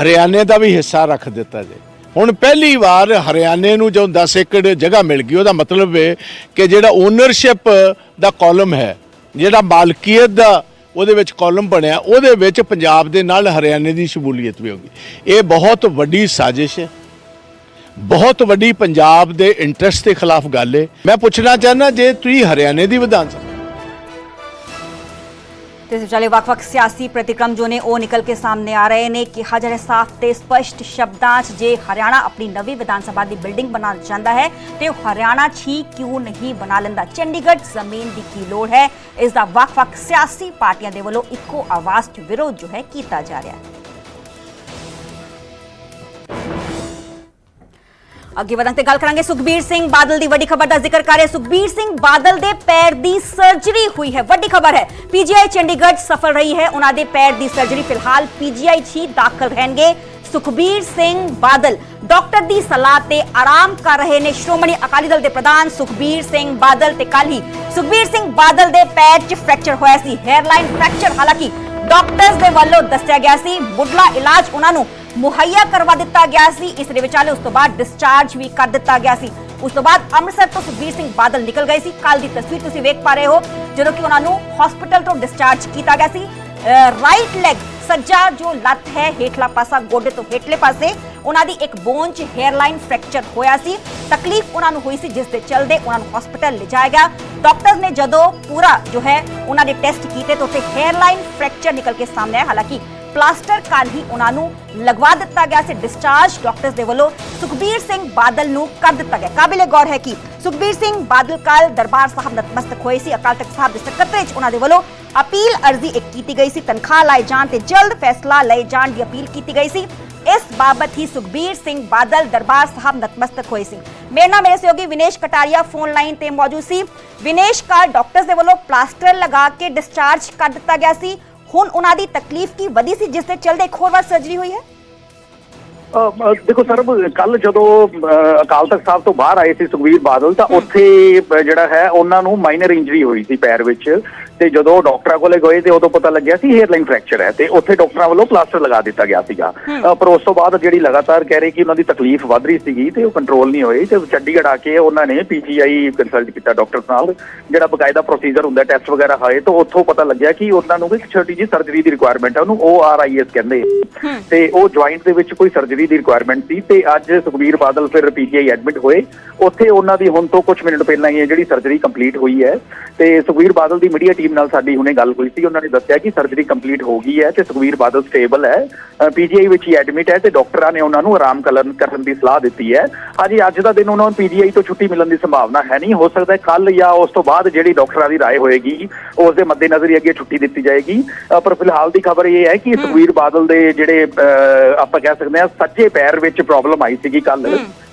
ਹਰਿਆਣੇ ਦਾ ਵੀ ਹਿੱਸਾ ਰੱਖ ਦਿੱਤਾ ਜੇ। ਹੁਣ ਪਹਿਲੀ ਵਾਰ ਹਰਿਆਣੇ ਨੂੰ ਜਦੋਂ 10 ਏਕੜ ਜਗ੍ਹਾ ਮਿਲ ਗਈ, ਉਹਦਾ ਮਤਲਬ ਹੈ ਕਿ ਜਿਹੜਾ ਓਨਰਸ਼ਿਪ ਦਾ ਕਾਲਮ ਹੈ, ਜਿਹੜਾ ਮਾਲਕੀਅਤ ਦਾ ਉਹਦੇ ਵਿੱਚ ਕਾਲਮ ਬਣਿਆ, ਉਹਦੇ ਵਿੱਚ ਪੰਜਾਬ ਦੇ ਨਾਲ ਹਰਿਆਣੇ ਦੀ ਸ਼ਮੂਲੀਅਤ ਵੀ ਹੋਗੀ ਇਹ ਬਹੁਤ ਵੱਡੀ ਸਾਜ਼ਿਸ਼ ਹੈ। ਬਹੁਤ ਵੱਡੀ ਪੰਜਾਬ ਦੇ ਇੰਟਰਸਟ ਦੇ ਖਿਲਾਫ ਗੱਲ ਹੈ। ਮੈਂ ਪੁੱਛਣਾ ਚਾਹੁੰਦਾ, ਜੇ ਤੁਸੀਂ ਹਰਿਆਣੇ ਦੀ ਵਿਧਾਨ ਸਭਾ ਤੇ ਇਸ ਵਿਚਾਲੇ ਵੱਖ-ਵੱਖ ਸਿਆਸੀ ਪ੍ਰਤੀਕਰਮ ਜੋ ਨੇ ਉਹ ਨਿਕਲ ਕੇ ਸਾਹਮਣੇ ਆ ਰਹੇ ਨੇ ਕਿਹਾ ਜਾ ਰਿਹਾ ਸਾਫ਼ ਤੇ ਸਪਸ਼ਟ ਸ਼ਬਦਾਂ 'ਚ ਜੇ ਹਰਿਆਣਾ ਆਪਣੀ ਨਵੀਂ ਵਿਧਾਨ ਸਭਾ ਦੀ ਬਿਲਡਿੰਗ ਬਣਾਉਣਾ ਚਾਹੁੰਦਾ ਹੈ ਤੇ ਉਹ ਹਰਿਆਣਾ 'ਚ ਹੀ ਕਿਉਂ ਨਹੀਂ ਬਣਾ ਲੈਂਦਾ ਚੰਡੀਗੜ੍ਹ ਜ਼ਮੀਨ ਦੀ ਕੀ ਲੋੜ ਹੈ ਇਸ ਦਾ ਵੱਖ-ਵੱਖ ਸਿਆਸੀ ਪਾਰਟੀਆਂ ਦੇ ਵੱਲੋਂ ਇੱਕੋ ਆਵਾਜ਼ 'ਚ ਵਿਰੋਧ ਜੋ ਹੈ ਕੀਤਾ ਜਾ ਰਿਹਾ ਹੈ ਅੱਗੇ ਵਧਾਂਗੇ ਤੇ ਗੱਲ ਕਰਾਂਗੇ ਸੁਖਬੀਰ ਸਿੰਘ ਬਾਦਲ ਦੀ। ਵੱਡੀ ਖਬਰ ਦਾ ਜ਼ਿਕਰ ਕਰ ਰਹੇ ਸੁਖਬੀਰ ਸਿੰਘ ਬਾਦਲ ਦੇ ਪੈਰ ਦੀ ਸਰਜਰੀ ਹੋਈ ਹੈ। ਵੱਡੀ ਖਬਰ ਹੈ ਪੀਜੀਆਈ ਚੰਡੀਗੜ੍ਹ ਸਫਲ ਰਹੀ ਹੈ। ਉਹਨਾਂ ਦੇ ਪੈਰ ਦੀ ਸਰਜਰੀ ਫਿਲਹਾਲ ਪੀਜੀਆਈ 'ਚ ਹੀ ਦਾਖਲ ਰਹਿਣਗੇ ਸੁਖਬੀਰ ਸਿੰਘ ਬਾਦਲ। ਡਾਕਟਰ ਦੀ ਸਲਾਹ ਤੇ ਆਰਾਮ ਕਰ ਰਹੇ ਨੇ ਸ਼੍ਰੋਮਣੀ ਅਕਾਲੀ ਦਲ ਦੇ ਪ੍ਰਧਾਨ ਸੁਖਬੀਰ ਸਿੰਘ ਬਾਦਲ ਤੇ ਕੱਲ ਹੀ ਸੁਖਬੀਰ ਸਿੰਘ ਬਾਦਲ ਦੇ ਪੈਰ 'ਚ ਫ੍ਰੈਕਚਰ ਹੋਇਆ ਸੀ। ਹੈਅਰਲਾਈਨ ਫ੍ਰੈਕਚਰ ਹਾਲਾਂਕਿ ਡਾਕਟਰਸ ਦੇ ਵੱਲੋਂ ਦੱਸਿਆ ਗਿਆ ਸੀ, ਮੁੱਢਲਾ ਇਲਾਜ ਉਹਨਾਂ ਨੂੰ ਮੁਹੱਈਆ ਕਰਵਾ ਦਿੱਤਾ ਗਿਆ ਸੀ। ਇਸ ਦੇ ਵਿਚਾਲੇ ਉਸ ਤੋਂ ਬਾਅਦ ਡਿਸਚਾਰਜ ਵੀ ਕਰ ਦਿੱਤਾ ਗਿਆ ਸੀ। ਉਸ ਤੋਂ ਬਾਅਦ ਅੰਮ੍ਰਿਤਸਰ ਤੋਂ ਸੁਖਬੀਰ ਸਿੰਘ ਬਾਦਲ ਨਿਕਲ ਗਏ ਸੀ। ਕੱਲ ਦੀ ਤਸਵੀਰ ਤੁਸੀਂ ਵੇਖ ਪਾ ਰਹੇ ਹੋ, ਜਦੋਂ ਕਿ ਉਹਨਾਂ ਨੂੰ ਹਸਪੀਟਲ ਤੋਂ ਡਿਸਚਾਰਜ ਕੀਤਾ ਗਿਆ ਸੀ। ਰਾਈਟ ਲੈਗ ਸੱਜਾ ਜੋ ਲੱਤ ਹੈ, ਹੇਠਲਾ ਪਾਸਾ, ਗੋਡੇ ਤੋਂ ਹੇਠਲੇ ਪਾਸੇ, ਉਹਨਾਂ ਦੀ ਇੱਕ ਬੋਨ 'ਚ ਹੈਅਰਲਾਈਨ ਫ੍ਰੈਕਚਰ ਹੋਇਆ ਸੀ। ਤਕਲੀਫ ਉਹਨਾਂ ਨੂੰ ਹੋਈ ਸੀ, ਜਿਸ ਦੇ ਚਲਦੇ ਉਹਨਾਂ ਨੂੰ ਹਸਪੀਟਲ ਲਿਜਾਇਆ ਗਿਆ। ਡਾਕਟਰਸ ਨੇ ਜਦੋਂ ਪੂਰਾ ਜੋ ਹੈ, ਉਹਨਾਂ ਦੇ ਟੈਸਟ ਕੀਤੇ, ਤਾਂ ਉੱਥੇ ਹੈਅਰਲਾਈਨ ਫ੍ਰੈਕਚਰ ਨਿਕਲ ਕੇ ਸਾਹਮਣੇ ਆਇਆ। ਹਾਲਾਂਕਿ ਪਲਾਸਟਰ ਕੱਲ੍ਹ ਹੀ ਉਹਨਾਂ ਨੂੰ ਲਗਵਾ ਦਿੱਤਾ ਗਿਆ ਸੀ। ਡਿਸਚਾਰਜ ਡਾਕਟਰਸ ਦੇ ਵੱਲੋਂ ਸੁਖਬੀਰ ਸਿੰਘ ਬਾਦਲ ਨੂੰ ਕਰ ਦਿੱਤਾ ਗਿਆ। ਕਾਬਿਲੇ ਗੌਰ ਹੈ ਕਿ ਸੁਖਬੀਰ ਸਿੰਘ ਬਾਦਲ ਕੱਲ ਦਰਬਾਰ ਸਾਹਿਬ ਨਤਮਸਤਕ ਹੋਏ ਸੀ। ਅਕਾਲ ਤਖਤ ਸਾਹਿਬ ਦੇ ਸਕੱਤਰੇਤ 'ਚ ਉਹਨਾਂ ਦੇ ਵੱਲੋਂ ਅਪੀਲ ਅਰਜ਼ੀ ਇੱਕ ਕੀਤੀ ਗਈ ਸੀ। ਤਨਖਾਹ ਲਾਏ ਜਾਣ ਤੇ ਜਲਦ ਫੈਸਲਾ ਲਏ ਜਾਣ ਦੀ ਅਪੀਲ ਕੀਤੀ ਗਈ ਸੀ। ਇਸ ਬਾਬਤ ਹੀ ਸੁਖਬੀਰ ਸਿੰਘ ਬਾਦਲ ਦਰਬਾਰ ਸਾਹਿਬ ਨਤਮਸਤਕ ਹੋਏ ਸੀ। ਮੇਰੇ ਨਾਲ ਮੇਰੇ ਸਹਿਯੋਗੀ ਵਿਨੇਸ਼ ਕਟਾਰੀਆ ਫੋਨ ਲਾਈਨ ਤੇ ਮੌਜੂਦ ਸੀ। ਵਿਨੇਸ਼ ਕੱਲ੍ਹ ਡਾਕਟਰਸ ਦੇ ਵੱਲੋਂ ਪਲਾਸਟਰ ਲਗਾ ਕੇ ਡਿਸਚਾਰਜ ਕਰ ਦਿੱਤਾ ਗਿਆ ਸੀ। ਹੁਣ ਉਹਨਾਂ ਦੀ ਤਕਲੀਫ ਕੀ ਵਧੀ ਸੀ, ਜਿਸ ਦੇ ਚਲਦੇ ਇੱਕ ਹੋਰ ਵਾਰ ਸਰਜਰੀ ਹੋਈ ਹੈ? ਦੇਖੋ ਸਰ ਕੱਲ ਜਦੋਂ ਅਕਾਲ ਤਖਤ ਸਾਹਿਬ ਤੋਂ ਬਾਹਰ ਆਏ ਸੀ ਸੁਖਬੀਰ ਬਾਦਲ ਤਾਂ ਉੱਥੇ ਜਿਹੜਾ ਹੈ ਉਹਨਾਂ ਨੂੰ ਮਾਈਨਰ ਇੰਜਰੀ ਹੋਈ ਸੀ ਪੈਰ ਵਿੱਚ ਤੇ ਜਦੋਂ ਡਾਕਟਰਾਂ ਕੋਲੇ ਗਏ ਤੇ ਉਦੋਂ ਪਤਾ ਲੱਗਿਆ ਸੀ ਹੇਅਰਲਾਈਨ ਫ੍ਰੈਕਚਰ ਹੈ ਤੇ ਉੱਥੇ ਡਾਕਟਰਾਂ ਵੱਲੋਂ ਪਲਾਸਟਰ ਲਗਾ ਦਿੱਤਾ ਗਿਆ ਸੀਗਾ। ਪਰ ਉਸ ਤੋਂ ਬਾਅਦ ਜਿਹੜੀ ਲਗਾਤਾਰ ਕਹਿ ਰਹੇ ਕਿ ਉਹਨਾਂ ਦੀ ਤਕਲੀਫ ਵੱਧ ਰਹੀ ਸੀਗੀ ਤੇ ਉਹ ਕੰਟਰੋਲ ਨਹੀਂ ਹੋਈ ਤੇ ਚੰਡੀਗੜ੍ਹ ਆ ਕੇ ਉਹਨਾਂ ਨੇ ਪੀਜੀਆਈ ਕੰਸਲਟ ਕੀਤਾ ਡਾਕਟਰ ਨਾਲ। ਜਿਹੜਾ ਬਕਾਇਦਾ ਪ੍ਰੋਸੀਜਰ ਹੁੰਦਾ ਟੈਸਟ ਵਗੈਰਾ ਹੋਏ ਤਾਂ ਉੱਥੋਂ ਪਤਾ ਲੱਗਿਆ ਕਿ ਉਹਨਾਂ ਨੂੰ ਇੱਕ ਛੋਟੀ ਜਿਹੀ ਸਰਜਰੀ ਦੀ ਰਿਕੁਆਇਰਮੈਂਟ ਹੈ ਉਹਨੂੰ ਓਆਰਆਈਐਸ ਕਹਿੰਦੇ। ਤੇ ਉਹ ਜੁਆਇੰਟ ਦੇ ਵਿੱਚ ਕੋਈ ਸਰਜਰੀ ਦੀ ਰਿਕੁਆਇਰਮੈਂਟ ਸੀ ਤੇ ਅੱਜ ਸੁਖਬੀਰ ਬਾਦਲ ਫਿਰ ਪੀਜੀਆਈ ਐਡਮਿਟ ਹੋਏ ਉੱਥੇ ਉਹਨਾਂ ਦੀ ਹੁਣ ਤੋਂ ਕੁਝ ਮਿੰਟ ਪਹਿਲਾਂ ਹੀ ਇਹ ਜਿਹੜੀ ਸਰਜਰੀ ਕੰਪਲੀਟ ਹੋਈ ਹੈ ਤੇ ਸੁਖਬੀਰ ਬਾਦਲ ਦੀ ਮੀਡੀਆ ਟੀਮ ਨਾਲ ਸਾਡੀ ਹੁਣੇ ਗੱਲ ਹੋਈ ਸੀ ਉਹਨਾਂ ਨੇ ਦੱਸਿਆ ਕਿ ਸਰਜਰੀ ਕੰਪਲੀਟ ਹੋ ਗਈ ਹੈ ਤੇ ਸੁਖਬੀਰ ਬਾਦਲ ਸਟੇਬਲ ਹੈ ਪੀਜੀਆਈ ਵਿੱਚ ਹੀ ਐਡਮਿਟ ਹੈ ਤੇ ਡਾਕਟਰਾਂ ਨੇ ਉਹਨਾਂ ਨੂੰ ਆਰਾਮ ਕਰਨ ਕਰਨ ਦੀ ਸਲਾਹ ਦਿੱਤੀ ਹੈ ਹਾਂਜੀ ਅੱਜ ਦਾ ਦਿਨ ਉਹਨਾਂ ਨੂੰ ਪੀਜੀਆਈ ਤੋਂ ਛੁੱਟੀ ਮਿਲਣ ਦੀ ਸੰਭਾਵਨਾ ਹੈ ਨਹੀਂ ਹੋ ਸਕਦਾ ਕੱਲ ਜਾਂ ਉਸ ਤੋਂ ਬਾਅਦ ਜਿਹੜੀ ਡਾਕਟਰਾਂ ਦੀ رائے ਹੋਏਗੀ ਉਸ ਦੇ ਮੱਦੇਨਜ਼ਰ ਹੀ ਅੱਗੇ ਛੁੱਟੀ ਦਿੱਤੀ ਜਾਏਗੀ ਅ, ਪਰ ਫਿਲਹਾਲ ਦੀ ਖਬਰ ਇਹ ਹੈ ਕਿ ਸੁਖਬੀਰ ਬਾਦਲ ਦੇ ਜਿਹੜੇ ਅ, ਆਪਾਂ ਕਹਿ ਸਕਦੇ ਹਾਂ ਸੱਜੇ ਪੈਰ ਵਿੱਚ ਪ੍ਰੋਬਲਮ ਆਈ ਸੀਗੀ ਕੱਲ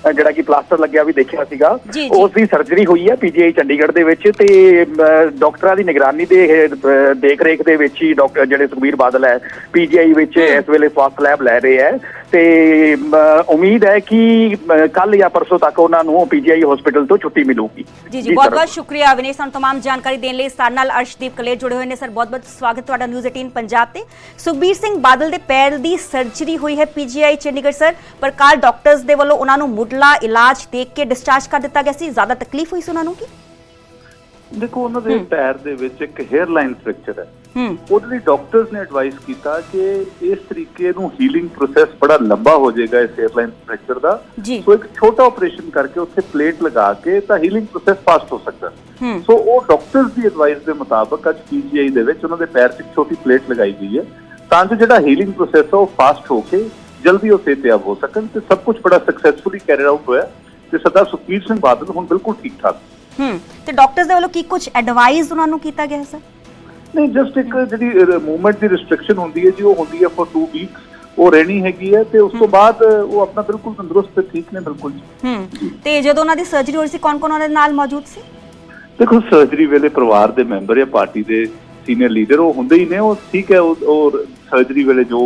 ਜਿਹੜਾ ਕਿ ਪਲਾਸਟਰ ਲੱਗਿਆ ਵੀ ਦੇਖਿਆ ਸੀਗਾ ਜੀ, ਜੀ। ਉਸ ਦੀ ਸਰਜਰੀ ਹੋਈ ਹੈ ਪੀਜੀਆਈ ਚੰਡੀਗੜ੍ਹ ਦੇ ਵਿੱਚ ਤੇ ਅ, ਡਾਕਟਰਾਂ ਦੀ ਨਿਗਰਾਨੀ ਦੇ ਅ, ਦੇਖ ਰੇਖ ਦੇ ਵਿੱਚ ਹੀ ਡਾਕਟਰ ਜਿਹੜੇ ਸੁਖਬੀਰ ਬਾਦਲ ਹੈ ਪੀਜੀਆਈ ਵਿੱਚ ਇਸ ਵੇਲੇ ਫਾਸਟ ਲੈਬ ਲੈ ਰਹੇ ਹੈ ਤੇ ਅ, ਉਮੀਦ ਹੈ ਕਿ ਕੱਲ ਜਾਂ ਪਰਸੋਂ ਤੱਕ ਉਹਨਾਂ ਨੂੰ ਪੀਜੀਆਈ ਹਸਪੀਟਲ ਤੋਂ ਛੁੱਟੀ ਮਿਲੂਗੀ ਜੀ ਜੀ ਬਹੁਤ ਸਰ। ਬਹੁਤ ਸ਼ੁਕਰੀਆ ਵਿਨੇਸ਼ ਸਾਨੂੰ तमाम ਜਾਣਕਾਰੀ ਦੇਣ ਲਈ ਸਾਡੇ ਨਾਲ ਅਰਸ਼ਦੀਪ ਕਲੇਰ ਜੁੜੇ ਹੋਏ ਨੇ ਸਰ ਬਹੁਤ ਬਹੁਤ ਸਵਾਗਤ ਤੁਹਾਡਾ ਨਿਊਜ਼ 18 ਪੰਜਾਬ ਤੇ ਸੁਖਬੀਰ ਸਿੰਘ ਬਾਦਲ ਦੇ ਪੈਰ ਦੀ ਸਰਜਰੀ ਹੋਈ ਹੈ ਪੀਜੀਆਈ ਚੰਡੀਗੜ੍ਹ ਸਰ ਪਰ ਕੱਲ ਡਾਕਟਰਸ ਦੇ ਵੱਲੋਂ ਉਹਨਾਂ ਨੂੰ ਮੁੱਢਲਾ ਇਲਾਜ ਦੇ ਕੇ ਡਿਸਚਾਰਜ ਕਰ ਦਿੱਤਾ ਗਿਆ ਸੀ। ਜ਼ਿਆਦਾ ਤਕਲੀਫ ਹੋਈ ਸੀ ਉਹਨਾਂ ਨੂੰ ਕੀ? ਦੇਖੋ ਉਹਨਾਂ ਦੇ ਪੈਰ ਦੇ ਵਿੱਚ ਇੱਕ ਹੇਅਰ ਲਾਈਨ ਫ੍ਰੈਕਚਰ ਹੈ। ਹੂੰ। ਉਹਦੇ ਲਈ ਡਾਕਟਰਸ ਨੇ ਐਡਵਾਈਸ ਕੀਤਾ ਕਿ ਇਸ ਤਰੀਕੇ ਨੂੰ ਹੀਲਿੰਗ ਪ੍ਰੋਸੈਸ ਬੜਾ ਲੰਬਾ ਹੋ ਜਾਏਗਾ ਇਸ ਹੇਅਰ ਲਾਈਨ ਫ੍ਰੈਕਚਰ ਦਾ। ਸੋ ਇੱਕ ਛੋਟਾ ਆਪਰੇਸ਼ਨ ਕਰਕੇ ਉੱਥੇ ਪਲੇਟ ਲਗਾ ਕੇ ਤਾਂ ਹੀਲਿੰਗ ਪ੍ਰੋਸੈਸ ਫਾਸਟ ਹੋ ਸਕਦਾ। ਸੋ ਉਹ ਡਾਕਟਰਸ ਦੀ ਐਡਵਾਈਸ ਦੇ ਮੁਤਾਬਕ ਅੱਜ ਪੀਜੀਆਈ ਦੇ ਵਿੱਚ ਉਹਨਾਂ ਦੇ ਪੈਰ 'ਚ ਇੱਕ ਛੋਟੀ ਪਲੇਟ ਲਗਾਈ ਗਈ ਹੈ। ਤਾਂ ਜੋ ਜਿਹੜਾ ਹੀਲਿੰਗ ਪ੍ਰੋਸੈਸ ਉਹ ਫਾਸਟ ਹੋ ਕੇ ਜਲਦੀ ਉਹ ਸਿਹਤਯਾਬ ਹੋ ਸਕਣ ਤੇ ਸਭ ਕੁਝ ਬੜਾ ਸਕਸੈਸਫੁਲੀ ਕੈਰੀ ਆਊਟ ਹੋਇਆ ਤੇ ਸਰਦਾਰ ਸੁਖਬੀਰ ਸਿੰਘ ਬਾਦਲ ਹੁਣ ਬਿਲਕੁਲ ਠੀਕ ਠਾਕ ਹੂੰ ਤੇ ਡਾਕਟਰਸ ਦੇ ਵੱਲੋਂ ਕੀ ਕੁਝ ਐਡਵਾਈਸ ਉਹਨਾਂ ਨੂੰ ਕੀਤਾ ਗਿਆ ਸਰ ਨਹੀਂ ਜਸਟ ਇੱਕ ਜਿਹੜੀ ਮੂਵਮੈਂਟ ਦੀ ਰੈਸਟ੍ਰਿਕਸ਼ਨ ਹੁੰਦੀ ਹੈ ਜੀ ਉਹ ਹੁੰਦੀ ਹੈ ਫॉर 2 ਵੀਕਸ ਉਹ ਰਹਿਣੀ ਹੈਗੀ ਹੈ ਤੇ ਉਸ ਤੋਂ ਬਾਅਦ ਉਹ ਆਪਣਾ ਬਿਲਕੁਲ ਤੰਦਰੁਸਤ ਤੇ ਠੀਕ ਨੇ ਬਿਲਕੁਲ ਹੂੰ ਤੇ ਜਦੋਂ ਉਹਨਾਂ ਦੀ ਸਰਜਰੀ ਹੋਈ ਸੀ ਕੌਣ ਕੌਣ ਉਹਨਾਂ ਦੇ ਨਾਲ ਮੌਜੂਦ ਸੀ? ਦੇਖੋ ਸਰਜਰੀ ਵੇਲੇ ਪਰਿਵਾਰ ਦੇ ਮੈਂਬਰ ਜਾਂ ਪਾਰਟੀ ਦੇ ਸੀਨੀਅਰ ਲੀਡਰ ਉਹ ਹੁੰਦੇ ਹੀ ਨੇ ਉਹ ਠੀਕ ਹੈ ਉਹ ਸਰਜਰੀ ਵੇਲੇ ਜੋ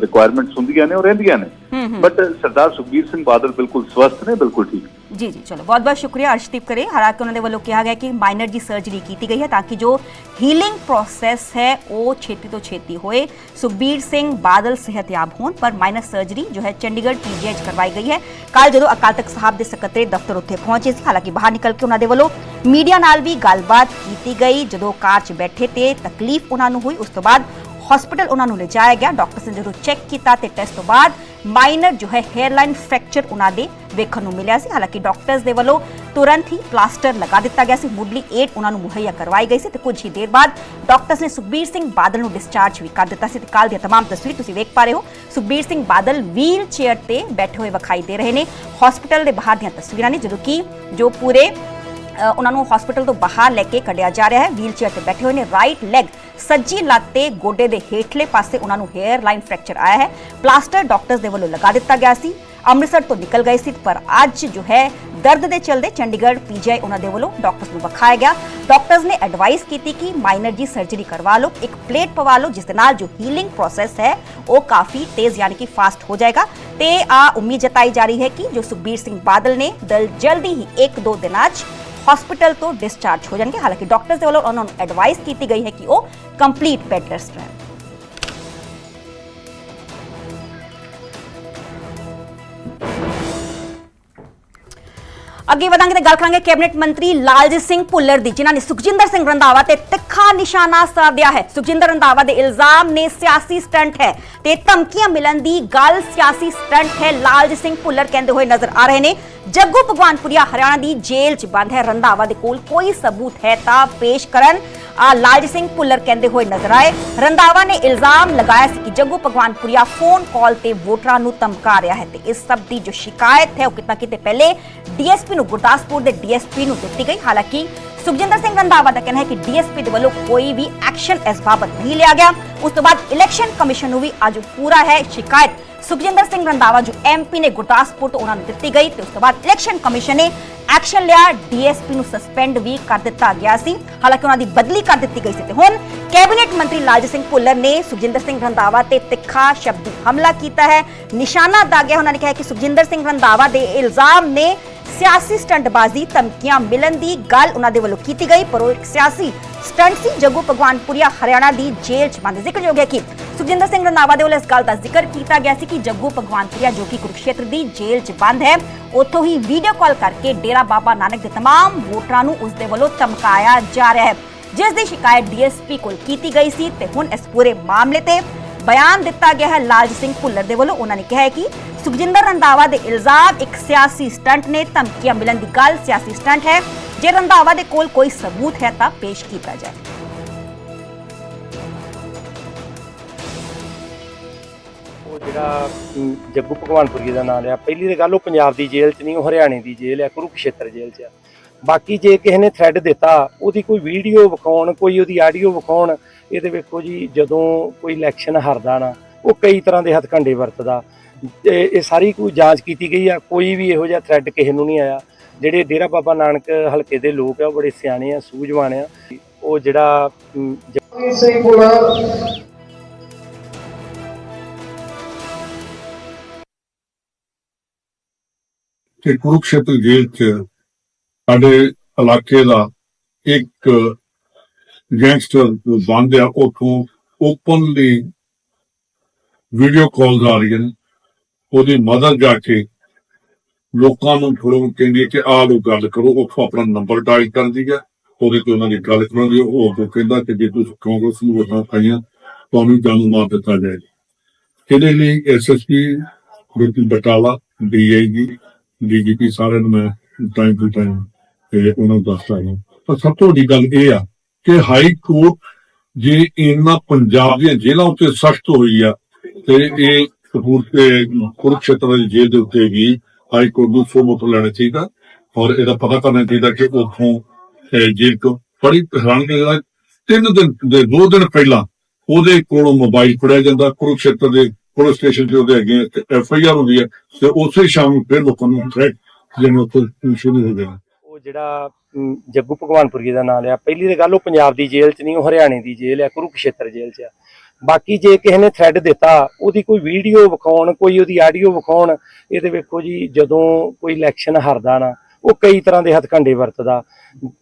ਰਿਕੁਆਇਰਮੈਂਟਸ ਹੁੰਦੀਆਂ ਨੇ ਉਹ ਰਹਿੰਦੀਆਂ ਨੇ ਹੂੰ, ਹੂੰ। ਬਟ ਸਰਦਾਰ ਸੁਖਬੀਰ ਸਿੰਘ ਬਾਦਲ ਬਿਲਕੁਲ ਸਵਸਥ ਨੇ ਬਿਲਕੁਲ ਠੀਕ ਜੀ ਜੀ ਚਲੋ ਬਹੁਤ ਬਹੁਤ ਸ਼ੁਕਰੀਆ ਅਰਸ਼ਦੀਪ ਕਰੇ ਹਾਲਾਂਕਿ ਉਹਨਾਂ ਦੇ ਵੱਲੋਂ ਕਿਹਾ ਗਿਆ ਕਿ ਮਾਈਨਰ ਦੀ ਸਰਜਰੀ ਕੀਤੀ ਗਈ ਹੈ ਤਾਂ ਕਿ ਜੋ ਹੀਲਿੰਗ ਪ੍ਰੋਸੈਸ ਹੈ ਉਹ ਛੇਤੀ ਤੋਂ ਛੇਤੀ ਹੋਏ ਸੁਖਬੀਰ ਸਿੰਘ ਬਾਦਲ ਸਿਹਤਯਾਬ ਹੋਣ ਪਰ ਮਾਈਨਰ ਸਰਜਰੀ ਜੋ ਹੈ ਚੰਡੀਗੜ੍ਹ ਪੀਜੀਆਈ 'ਚ ਕਰਵਾਈ ਗਈ ਹੈ ਕੱਲ ਜਦੋਂ ਅਕਾਲ ਤਖਤ ਸਾਹਿਬ ਦੇ ਸਕੱਤਰੇ ਦਫ਼ਤਰ ਉੱਥੇ ਪਹੁੰਚੇ ਸੀ ਹਾਲਾਂਕਿ ਬਾਹਰ ਨਿਕਲ ਕੇ ਉਹਨਾਂ ਦੇ ਵੱਲੋਂ ਮੀਡੀਆ ਨਾਲ ਵੀ ਗੱਲਬਾਤ ਕੀਤੀ ਗਈ ਜਦੋਂ ਕਾਰ 'ਚ ਬੈਠੇ ਤੇ ਤਕਲੀਫ ਉਹਨਾਂ ਨੂੰ ਹੋਈ ਉਸ ਤੋਂ ਬਾਅਦ ਹਸਪੀਟਲ ਉਹਨਾਂ ਨੂੰ ਲਿਜਾਇਆ ਗਿਆ ਡਾਕਟਰਸ ਨੇ ਜਦੋਂ ਚੈੱਕ ਕੀਤਾ ਤੇ ਟੈਸਟ ਤੋਂ ਬਾਅਦ ਮਾਈਨਰ ਜੋ ਹੈ ਹੇਅਰਲਾਈਨ ਫ੍ਰੈਕਚਰ ਉਹਨਾਂ ਦੇ ਵੇਖਣ ਨੂੰ ਮਿਲਿਆ ਸੀ ਹਾਲਾਂਕਿ ਡਾਕਟਰਸ ਦੇ ਵੱਲੋਂ ਤੁਰੰਤ ਹੀ ਪਲਾਸਟਰ ਲਗਾ ਦਿੱਤਾ ਗਿਆ ਸੀ ਮੁੱਢਲੀ ਏਡ ਉਹਨਾਂ ਨੂੰ ਮੁਹੱਈਆ ਕਰਵਾਈ ਗਈ ਸੀ ਤੇ ਕੁਝ ਹੀ ਦੇਰ ਬਾਅਦ ਡਾਕਟਰਸ ਨੇ ਸੁਖਬੀਰ ਸਿੰਘ ਬਾਦਲ ਨੂੰ ਡਿਸਚਾਰਜ ਵੀ ਕਰ ਦਿੱਤਾ ਸੀ ਤੇ ਕੱਲ ਦੀਆਂ तमाम ਤਸਵੀਰ ਤੁਸੀਂ ਵੇਖ ਪਾ ਰਹੇ ਹੋ ਸੁਖਬੀਰ ਸਿੰਘ ਬਾਦਲ ਵੀਲ ਚੇਅਰ ਤੇ ਬੈਠੇ ਹੋਏ ਵਿਖਾਈ ਦੇ ਰਹੇ ਨੇ ਹਸਪੀਟਲ ਦੇ ਬਾਹਰ ਦੀਆਂ ਤਸਵੀਰਾਂ ਨੇ ਜਦੋਂ ਕਿ ਜੋ ਪੂਰੇ ਅ, ਉਹਨਾਂ ਨੂੰ ਹਸਪੀਟਲ ਤੋਂ ਬਾਹਰ ਲੈ ਕੇ ਕੱਢਿਆ ਜਾ ਰਿਹਾ ਹੈ ਵੀਲ ਚੇਅਰ ਤੇ ਬੈਠੇ ਹੋਏ ਨੇ ਰਾਈਟ ਲੈਗ ਸੱਜੀ ਲੱਤ ਤੇ ਗੋਡੇ ਦੇ ਹੇਠਲੇ ਪਾਸੇ ਉਹਨਾਂ ਨੂੰ ਹੇਅਰ ਲਾਈਨ ਫ੍ਰੈਕਚਰ ਆਇਆ ਹੈ। ਪਲਾਸਟਰ ਡਾਕਟਰਸ ਦੇ ਵੱਲੋਂ ਲਗਾ ਦਿੱਤਾ ਗਿਆ ਸੀ। ਅੰਮ੍ਰਿਤਸਰ ਤੋਂ ਨਿਕਲ ਗਏ ਸੀ, ਪਰ ਅੱਜ ਜੋ ਹੈ, ਦਰਦ ਦੇ ਚਲਦੇ ਚੰਡੀਗੜ੍ਹ ਪੀਜੀਆਈ ਉਹਨਾਂ ਦੇ ਵੱਲੋਂ ਡਾਕਟਰਸ ਨੂੰ ਵਿਖਾਇਆ ਗਿਆ। ਡਾਕਟਰਸ ਨੇ ਐਡਵਾਈਸ ਕੀਤੀ ਕਿ ਮਾਈਨਰ ਜੀ ਸਰਜਰੀ ਕਰਵਾ ਲਓ, ਇੱਕ ਪਲੇਟ ਪਵਾ ਲਓ, ਜਿਸ ਦੇ ਨਾਲ ਜੋ ਹੀਲਿੰਗ ਪ੍ਰੋਸੈਸ ਹੈ, ਉਹ ਕਾਫੀ ਤੇਜ਼ ਯਾਨੀ ਕਿ ਫਾਸਟ ਹੋ ਜਾਏਗਾ। ਤੇ ਆ ਉਮੀਦ ਜਤਾਈ ਜਾ ਰਹੀ ਹੈ ਕਿ ਜੋ ਸੁਖਬੀਰ ਸਿੰਘ ਬਾਦਲ ਨੇ, ਦਲ ਜਲਦੀ ਹੀ ਇੱਕ ਦੋ ਦਿਨਾਂ 'ਚ ਹਸਪੀਟਲ ਤੋਂ ਡਿਸਚਾਰਜ ਹੋ ਜਾਣਗੇ। ਹਾਲਾਂਕਿ ਡਾਕਟਰਸ ਦੇ ਵੱਲੋਂ ਉਹਨਾਂ ਨੂੰ ਐਡਵਾਈਸ ਕੀਤੀ ਗਈ ਹੈ ਕਿ ਉਹ ਕੰਪਲੀਟ ਬੈੱਡ ਰੈਸਟ ਰਹਿਣ। ਅੱਗੇ ਵਧਾਂਗੇ ਤੇ ਗੱਲ ਕਰਾਂਗੇ ਕੈਬਨਿਟ ਮੰਤਰੀ ਲਾਲਜੀਤ ਸਿੰਘ ਭੁੱਲਰ ਦੀ, ਜਿਨ੍ਹਾਂ ਨੇ ਸੁਖਜਿੰਦਰ ਸਿੰਘ ਰੰਧਾਵਾ ਤੇ ਤਿੱਖਾ ਨਿਸ਼ਾਨਾ ਸਾਧਿਆ ਹੈ। ਸੁਖਜਿੰਦਰ ਰੰਧਾਵਾ ਦੇ ਇਲਜ਼ਾਮ ਨੇ ਸਿਆਸੀ ਸਟੰਟ ਹੈ ਤੇ ਧਮਕੀਆਂ ਮਿਲਣ ਦੀ ਗੱਲ ਸਿਆਸੀ ਸਟੰਟ ਹੈ ਲਾਲਜੀਤ ਸਿੰਘ ਭੁੱਲਰ ਕਹਿੰਦੇ ਹੋਏ ਨਜ਼ਰ ਆ ਰਹੇ ਨੇ। ਜੱਗੂ ਭਗਵਾਨਪੁਰੀਆ ਹਰਿਆਣਾ ਦੀ ਜੇਲ੍ਹ 'ਚ ਬੰਦ ਹੈ। ਰੰਧਾਵਾ ਦੇ ਕੋਲ ਕੋਈ ਸਬੂਤ ਹੈ ਤਾਂ ਪੇਸ਼ ਕਰਨ ਆ ਲਾਲਜ ਸਿੰਘ ਭੁੱਲਰ ਕਹਿੰਦੇ ਹੋਏ ਨਜ਼ਰ ਆਏ। ਰੰਧਾਵਾ ਨੇ ਇਲਜ਼ਾਮ ਲਗਾਇਆ ਸੀ ਕਿ ਜੱਗੂ ਭਗਵਾਨਪੁਰੀਆ ਫੋਨ ਕਾਲ ਤੇ ਵੋਟਰਾਂ ਨੂੰ ਧਮਕਾ ਰਿਹਾ ਹੈ ਤੇ ਇਸ ਸਭ ਦੀ ਜੋ ਸ਼ਿਕਾਇਤ ਹੈ ਉਹ ਕਿਤਾ ਕਿਤੇ ਪਹਿਲੇ ਡੀਐਸਪੀ ਨੂੰ ਗੁਰਦਾਸਪੁਰ ਦੇ ਡੀਐਸਪੀ ਨੂੰ ਦਿੱਤੀ ਗਈ। ਹਾਲਾਂਕਿ ਸੁਖਜਿੰਦਰ ਸਿੰਘ ਰੰਧਾਵਾ ਦਾ ਕਹਿਣਾ ਹੈ ਕਿ ਡੀਐਸਪੀ ਦੇ ਵੱਲੋਂ ਕੋਈ ਵੀ ਐਕਸ਼ਨ ਇਸ ਬਾਬਤ ਨਹੀਂ ਲਿਆ ਗਿਆ। ਉਸ ਤੋਂ ਬਾਅਦ ਇਲੈਕਸ਼ਨ ਕਮਿਸ਼ਨ ਨੂੰ ਵੀ ਅੱਜ ਪੂਰਾ ਹੈ ਸ਼ਿਕਾਇਤ। ਸੁਖਜਿੰਦਰ ਸਿੰਘ ਰੰਧਾਵਾ ਜੋ ਐਮਪੀ ਨੇ ਗੁਰਦਾਸਪੁਰ ਤੋਂ ਉਹਨਾਂ ਨੂੰ ਦਿੱਤੀ ਗਈ ਤੇ ਉਸ ਤੋਂ ਬਾਅਦ ਇਲੈਕਸ਼ਨ ਕਮਿਸ਼ਨ ਨੇ ਐਕਸ਼ਨ ਲਿਆ। ਡੀਐਸਪੀ ਨੂੰ ਸਸਪੈਂਡ ਵੀ ਕਰ ਦਿੱਤਾ ਗਿਆ ਸੀ। ਹਾਲਾਂਕਿ ਉਹਨਾਂ ਦੀ ਬਦਲੀ ਕਰ ਦਿੱਤੀ ਗਈ ਸੀ ਤੇ ਹੁਣ ਕੈਬਨਿਟ ਮੰਤਰੀ ਲਾਲਜੀਤ ਸਿੰਘ ਭੁੱਲਰ ਨੇ ਸੁਖਜਿੰਦਰ ਸਿੰਘ ਰੰਧਾਵਾ ਤੇ ਤਿੱਖਾ ਸ਼ਬਦੀ ਹਮਲਾ ਕੀਤਾ ਹੈ। ਨਿਸ਼ਾਨਾ ਦਾਗਿਆ ਉਹਨਾਂ ਨੇ ਕਿਹਾ ਕਿ ਸੁਖਜਿੰਦਰ ਸਿੰਘ ਰੰਧਾਵਾ ਦੇ ਇਲਜ਼ਾਮ ਨੇ ਸਿਆਸੀ ਸਟੰਟਬਾਜ਼ੀ ਧਮਕੀਆਂ ਮਿਲਣ ਦੀ ਗੱਲ ਉਹਨਾਂ ਦੇ ਵੱਲੋਂ ਕੀਤੀ ਗਈ, ਪਰ ਉਹ ਇੱਕ ਸਿਆਸੀ ਸਟੰਟ ਸੀ ਜੱਗੂ ਭਗਵਾਨਪੁਰੀਆ ਹਰਿਆਣਾ ਦੀ ਜੇਲ੍ਹ 'ਚ ਬੰਦ ਜ਼ਿਕਰਯੋਗ ਹੈ ਕਿ ਸੁਖਜਿੰਦਰ ਸਿੰਘ ਰੰਧਾਵਾ ਦੇ ਵੱਲੋਂ ਇਸ ਗੱਲ ਦਾ ਜ਼ਿਕਰ ਕੀਤਾ ਗਿਆ ਸੀ ਕਿ ਜੱਗੂ ਭਗਵਾਨਪੁਰੀਆ ਜੋ ਕਿ ਕੁਰੂਕਸ਼ੇਤਰ ਦੀ ਜੇਲ੍ਹ 'ਚ ਬੰਦ ਹੈ ਉੱਥੋਂ ਹੀ ਵੀਡੀਓ ਕਾਲ ਕਰਕੇ ਡੇਰਾ ਬਾਬਾ ਨਾਨਕ ਦੇ तमाम ਵੋਟਰਾਂ ਨੂੰ ਉਸ ਦੇ ਵੱਲੋਂ ਧਮਕਾਇਆ ਜਾ ਰਿਹਾ ਹੈ ਜਿਸ ਦੀ ਸ਼ਿਕਾਇਤ ਡੀਐਸਪੀ ਕੋਲ ਕੀਤੀ ਗਈ ਸੀ ਤੇ ਹੁਣ ਇਸ ਪੂਰੇ ਮਾਮਲੇ ਤੇ ਬਿਆਨ ਦਿੱਤਾ ਗਿਆ ਹੈ ਲਾਲਜ ਸਿੰਘ ਭੁੱਲਰ ਦੇ ਵੱਲੋਂ ਉਹਨਾਂ ਨੇ ਕਿਹਾ ਹੈ ਕਿ ਸੁਖਜਿੰਦਰ ਰੰਧਾਵਾ ਦੇ ਇਲਜ਼ਾਮ ਇੱਕ ਸਿਆਸੀ ਸਟੰਟ ਨੇ ਧਮਕੀਆਂ ਮਿਲਣ ਦੀ ਗੱਲ ਸਿਆਸੀ ਸਟੰਟ ਹੈ ਜੇ ਰੰਧਾਵਾ ਦੇ ਕੋਲ ਕੋਈ ਸਬੂਤ ਹੈ ਤਾਂ ਪੇਸ਼ ਕੀਤਾ ਜਾਏ। ਉਹ ਜਿਹੜਾ ਅਮ, ਜੱਗੂ ਭਗਵਾਨਪੁਰੀ ਦਾ ਨਾਮ ਲਿਆ ਪਹਿਲੀ ਤਾਂ ਗੱਲ ਉਹ ਪੰਜਾਬ ਦੀ ਜੇਲ੍ਹ 'ਚ ਨਹੀਂ ਉਹ ਹਰਿਆਣੇ ਦੀ ਜੇਲ੍ਹ ਹੈ ਕੁਰੂਕਸ਼ੇਤਰ ਜੇਲ੍ਹ 'ਚ ਆ। ਬਾਕੀ ਜੇ ਕਿਸੇ ਨੇ ਥ੍ਰੈਡ ਦਿੱਤਾ ਉਹਦੀ ਕੋਈ ਵੀਡੀਓ ਵਿਖਾਉਣ ਕੋਈ ਉਹਦੀ ਆਡੀਓ ਵਿਖਾਉਣ ਇਹ ਤੇ ਵੇਖੋ ਜੀ ਜਦੋਂ ਕੋਈ ਇਲੈਕਸ਼ਨ ਹਾਰਦਾ ਨਾ ਉਹ ਕਈ ਤਰ੍ਹਾਂ ਦੇ ਹੱਥਕੰਡੇ ਵਰਤਦਾ। ਤੇ ਇਹ ਸਾਰੀ ਕੋਈ ਜਾਂਚ ਕੀਤੀ ਗਈ ਆ ਕੋਈ ਵੀ ਇਹੋ ਜਿਹਾ ਥ੍ਰੈਡ ਕਿਸੇ ਨੂੰ ਨਹੀਂ ਆਇਆ। ਜਿਹੜੇ ਡੇਰਾ ਬਾਬਾ ਨਾਨਕ ਹਲਕੇ ਦੇ ਲੋਕ ਆ ਉਹ ਬੜੇ ਸਿਆਣੇ ਆ ਸੂਝਵਾਨ ਆ। ਉਹ ਜਿਹੜਾ ਅਮ, ਕਿ ਕੁਰੂਕਸ਼ੇਤਰ ਜੇਲ੍ਹ 'ਚ ਸਾਡੇ ਇਲਾਕੇ ਦਾ ਇੱਕ ਗੈਂਗਸਟਰ ਜੋ ਬੰਦ ਆ ਉਥੋਂ ਓਪਨਲੀ ਵੀਡੀਓ ਕਾਲ ਆ ਰਹੀਆਂ ਨੇ। ਉਹਦੀ ਮਦਦ ਜਾ ਕੇ ਲੋਕਾਂ ਨੂੰ ਥੋੜ੍ਹਾ ਕਹਿੰਦੀ ਕਿ ਆਹ ਲੋ ਗੱਲ ਕਰੋ, ਉੱਥੋਂ ਆਪਣਾ ਨੰਬਰ ਡਾਇਲ ਕਰਦੀ ਹੈ, ਉਹਦੇ ਤੇ ਉਹਨਾਂ ਦੀ ਗੱਲ ਕਰਾਂਗੇ, ਉਹ ਅੱਗੋਂ ਕਹਿੰਦਾ ਕਿ ਜੇ ਤੁਸੀਂ ਕਾਂਗਰਸ ਨੂੰ ਵੋਟਾਂ ਪਾਈਆਂ, ਤੁਹਾਨੂੰ ਜਾਨੂ ਮਾਰ ਦਿੱਤਾ ਜਾਏਗਾ ਇਹਦੇ ਲਈ SSP Gurpreet Batala DIG DGP ਸਾਰਿਆਂ ਨੂੰ ਮੈਂ ਟਾਈਮ ਟੂ ਟਾਈਮ ਤੇ ਉਹਨਾਂ ਨੂੰ ਦੱਸਦਾ ਹਾਂ। ਪਰ ਸਭ ਤੋਂ ਵੱਡੀ ਗੱਲ ਇਹ ਆ ਕਿ ਹਾਈ ਕੋਰਟ ਜੇ ਇਹਨਾਂ ਪੰਜਾਬ ਦੀਆਂ ਜੇਲ੍ਹਾਂ ਉੱਤੇ ਸਖਤ ਹੋਈ ਆ ਤੇ ਇਹ ਕਪੂਰਤੇ ਕੁਰੂਕਸ਼ੇਤਰ ਦੀ ਜੇਲ੍ਹ ਦੇ ਉੱਤੇ ਵੀ ਹਾਈ ਕੋਰਟ ਨੂੰ ਸੋਮਤ ਲੈਣਾ ਚਾਹੀਦਾ। ਔਰ ਇਹਦਾ ਪਤਾ ਕਰਨਾ ਚਾਹੀਦਾ ਕਿ ਉੱਥੋਂ ਜੇਲ੍ਹ ਤੋਂ ਬੜੀ ਹੈਰਾਨਗੀ ਦਾ ਤਿੰਨ ਦਿਨ ਦੇ, ਦੋ ਦਿਨ ਪਹਿਲਾਂ ਉਹਦੇ ਕੋਲੋਂ ਮੋਬਾਈਲ ਫੜਿਆ ਜਾਂਦਾ, ਕੁਰੂਕਸ਼ੇਤਰ ਦੇ ਪੁਲਿਸ ਸਟੇਸ਼ਨ ਤੇ ਉਹਦੇ ਅੱਗੇ ਐਫ ਆਈ ਆਰ ਹੁੰਦੀ ਹੈ ਤੇ ਉਸੇ ਸ਼ਾਮ ਨੂੰ ਫਿਰ ਲੋਕਾਂ ਨੂੰ ਥ੍ਰੈਟ ਜਿਹਨੇ ਉੱਥੇ ਸ਼ੁਰੂ ਹੋ ਗਿਆ। ਉਹ ਜਿਹੜਾ ਜੱਗੂ ਭਗਵਾਨਪੁਰੀ ਦਾ ਨਾਮ ਲਿਆ, ਪਹਿਲੀ ਤੇ ਗੱਲ ਉਹ ਪੰਜਾਬ ਦੀ ਜੇਲ੍ਹ 'ਚ ਨਹੀਂ, ਉਹ ਹਰਿਆਣੇ ਦੀ ਜੇਲ੍ਹ ਹੈ ਕੁਰੂਕਸ਼ੇਤਰ ਜੇਲ੍ਹ 'ਚ ਆ। ਬਾਕੀ ਜੇ ਕਿਸੇ ਨੇ ਥ੍ਰੈਡ ਦਿੱਤਾ, ਉਹਦੀ ਕੋਈ ਵੀਡੀਓ ਵਿਖਾਉਣ, ਕੋਈ ਉਹਦੀ ਆਡੀਓ ਵਿਖਾਉਣ, ਇਹ ਤੇ ਵੇਖੋ ਜੀ, ਜਦੋਂ ਕੋਈ ਇਲੈਕਸ਼ਨ ਹਾਰਦਾ ਨਾ, ਉਹ ਕਈ ਤਰ੍ਹਾਂ ਦੇ ਹੱਥਕੰਡੇ ਵਰਤਦਾ।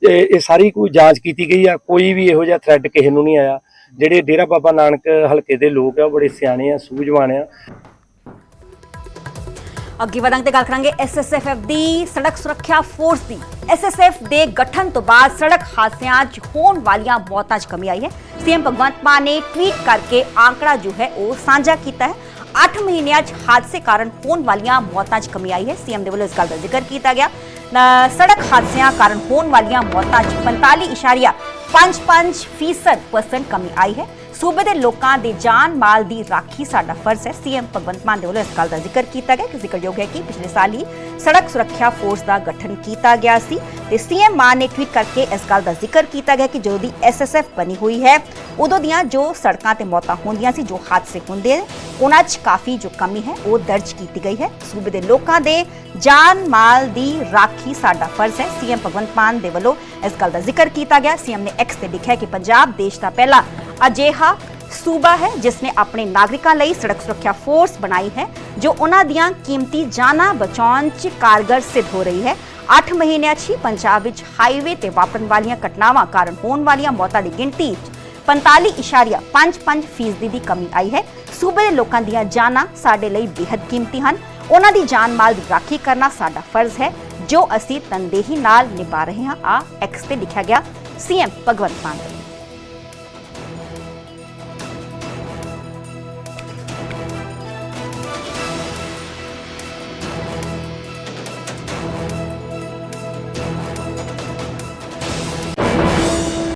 ਤੇ ਇਹ ਸਾਰੀ ਕੋਈ ਜਾਂਚ ਕੀਤੀ ਗਈ ਆ, ਕੋਈ ਵੀ ਇਹੋ ਜਿਹਾ ਥ੍ਰੈਡ ਕਿਸੇ ਨੂੰ ਨਹੀਂ ਆਇਆ। ਜਿਹੜੇ ਡੇਰਾ ਬਾਬਾ ਨਾਨਕ ਹਲਕੇ ਦੇ ਲੋਕ ਆ, ਉਹ ਬੜੇ ਸਿਆਣੇ ਆ, ਸੂਝਵਾਨ ਆ। ਅੱਗੇ ਵਧਾਂਗੇ ਤੇ ਗੱਲ ਕਰਾਂਗੇ ਐਸਐਸਐਫ ਦੀ ਸੜਕ ਸੁਰੱਖਿਆ ਫੋਰਸ ਦੀ। ਐਸਐਸਐਫ ਦੇ ਗਠਨ ਤੋਂ ਬਾਅਦ ਸੜਕ ਹਾਦਸਿਆਂ 'ਚ ਹੋਣ ਵਾਲੀਆਂ ਮੌਤਾਂ 'ਚ ਕਮੀ ਆਈ ਹੈ। ਸੀਐਮ ਭਗਵੰਤ ਮਾਨ ਨੇ ਟਵੀਟ ਕਰਕੇ ਆંકੜਾ ਜੋ ਹੈ ਉਹ ਸਾਂਝਾ ਕੀਤਾ ਹੈ। 8 ਮਹੀਨਿਆਂ 'ਚ ਹਾਦਸੇ ਕਾਰਨ ਹੋਣ ਵਾਲੀਆਂ ਮੌਤਾਂ 'ਚ ਕਮੀ ਆਈ ਹੈ। ਸੀਐਮ ਦੇ ਵੱਲੋਂ ਇਸ ਗੱਲ ਦਾ ਜ਼ਿਕਰ ਕੀਤਾ ਗਿਆ। ਸੜਕ ਹਾਦਸਿਆਂ ਕਾਰਨ ਹੋਣ ਵਾਲੀਆਂ ਮੌਤਾਂ 'ਚ 45.55% ਫੀਸਦ ਪਰਸੈਂਟ ਕਮੀ ਆਈ ਹੈ। ਸੂਬੇ ਦੇ ਲੋਕਾਂ ਦੇ ਜਾਨ ਮਾਲ ਦੀ ਰਾਖੀ ਸਾਡਾ ਫਰਜ਼ ਹੈ। ਸੀਐਮ ਭਗਵੰਤ ਮਾਨ ਦੇ ਵੱਲੋਂ ਇਸ ਗੱਲ ਦਾ ਜ਼ਿਕਰ ਕੀਤਾ ਗਿਆ ਕਿ ਜ਼ਿਕਰਯੋਗ ਹੈ ਕਿ ਪਿਛਲੇ ਸਾਲ ਹੀ ਸੜਕ ਸੁਰੱਖਿਆ ਫੋਰਸ ਦਾ ਗਠਨ ਕੀਤਾ ਗਿਆ ਸੀ ਤੇ ਸੀਐਮ ਮਾਨ ਨੇ ਟਵੀਟ ਕਰਕੇ ਇਸ ਗੱਲ ਦਾ ਜ਼ਿਕਰ ਕੀਤਾ ਗਿਆ ਕਿ ਜਦੋਂ ਦੀ ਐਸਐਸਐਫ ਬਣੀ ਹੋਈ ਹੈ, ਉਦੋਂ ਦੀਆਂ ਜੋ ਸੜਕਾਂ ਤੇ ਮੌਤਾਂ ਹੁੰਦੀਆਂ ਸੀ, ਜੋ ਹਾਦਸੇ ਹੁੰਦੇ ਨੇ, ਉਹਨਾਂ 'ਚ ਕਾਫੀ ਜੋ ਕਮੀ ਹੈ, ਉਹ ਦਰਜ ਕੀਤੀ ਗਈ ਹੈ। ਸੂਬੇ ਦੇ ਲੋਕਾਂ ਦੇ ਜਾਨ ਮਾਲ ਦੀ ਰਾਖੀ ਸਾਡਾ ਫਰਜ਼ ਹੈ। ਸੀਐਮ ਭਗਵੰਤ ਮਾਨ ਦੇ ਵੱਲੋਂ ਇਸ ਗੱਲ ਦਾ ਜ਼ਿਕਰ ਕੀਤਾ ਗਿਆ। ਸੀਐਮ ਨੇ ਐਕਸ ਤੇ ਲਿਖਿਆ ਕਿ ਪੰਜਾਬ ਦੇਸ਼ ਦਾ ਪਹਿਲਾ ਅਜਿਹਾ ਸੂਬਾ ਹੈ ਜਿਸ ਨੇ ਆਪਣੇ ਨਾਗਰਿਕਾਂ ਲਈ ਸੜਕ ਸੁਰੱਖਿਆ ਫੋਰਸ ਬਣਾਈ ਹੈ, ਜੋ ਉਹਨਾਂ ਦੀਆਂ ਕੀਮਤੀ ਜਾਨਾਂ ਬਚਾਉਣ 'ਚ ਕਾਰਗਰ ਸਿੱਧ ਹੋ ਰਹੀ ਹੈ। 8 ਮਹੀਨਿਆਂ 'ਚ ਹੀ ਪੰਜਾਬ ਵਿੱਚ ਹਾਈਵੇ ਤੇ ਵਾਪਰਨ ਵਾਲੀਆਂ ਘਟਨਾਵਾਂ ਕਾਰਨ ਹੋਣ ਵਾਲੀਆਂ ਮੌਤਾਂ ਦੀ ਗਿਣਤੀ 'ਚ 45.55% ਫੀਸਦੀ ਦੀ ਕਮੀ ਆਈ ਹੈ। ਸੂਬੇ ਦੇ ਲੋਕਾਂ ਦੀਆਂ ਜਾਨਾਂ ਸਾਡੇ ਲਈ ਬੇहद ਕੀਮਤੀ ਹਨ। ਉਹਨਾਂ ਦੀ ਜਾਨ ਮਾਲ ਦੀ ਰਾਖੀ ਕਰਨਾ ਸਾਡਾ ਫਰਜ਼ ਹੈ, ਜੋ ਅਸੀਂ ਤਨਦੇਹੀ ਨਾਲ ਨਿਭਾ ਰਹੇ ਹਾਂ। ਆ ਐਕਸ ਤੇ ਲਿਖਿਆ ਗਿਆ ਸੀਐਮ ਭਗਵੰਤ ਮਾਨ।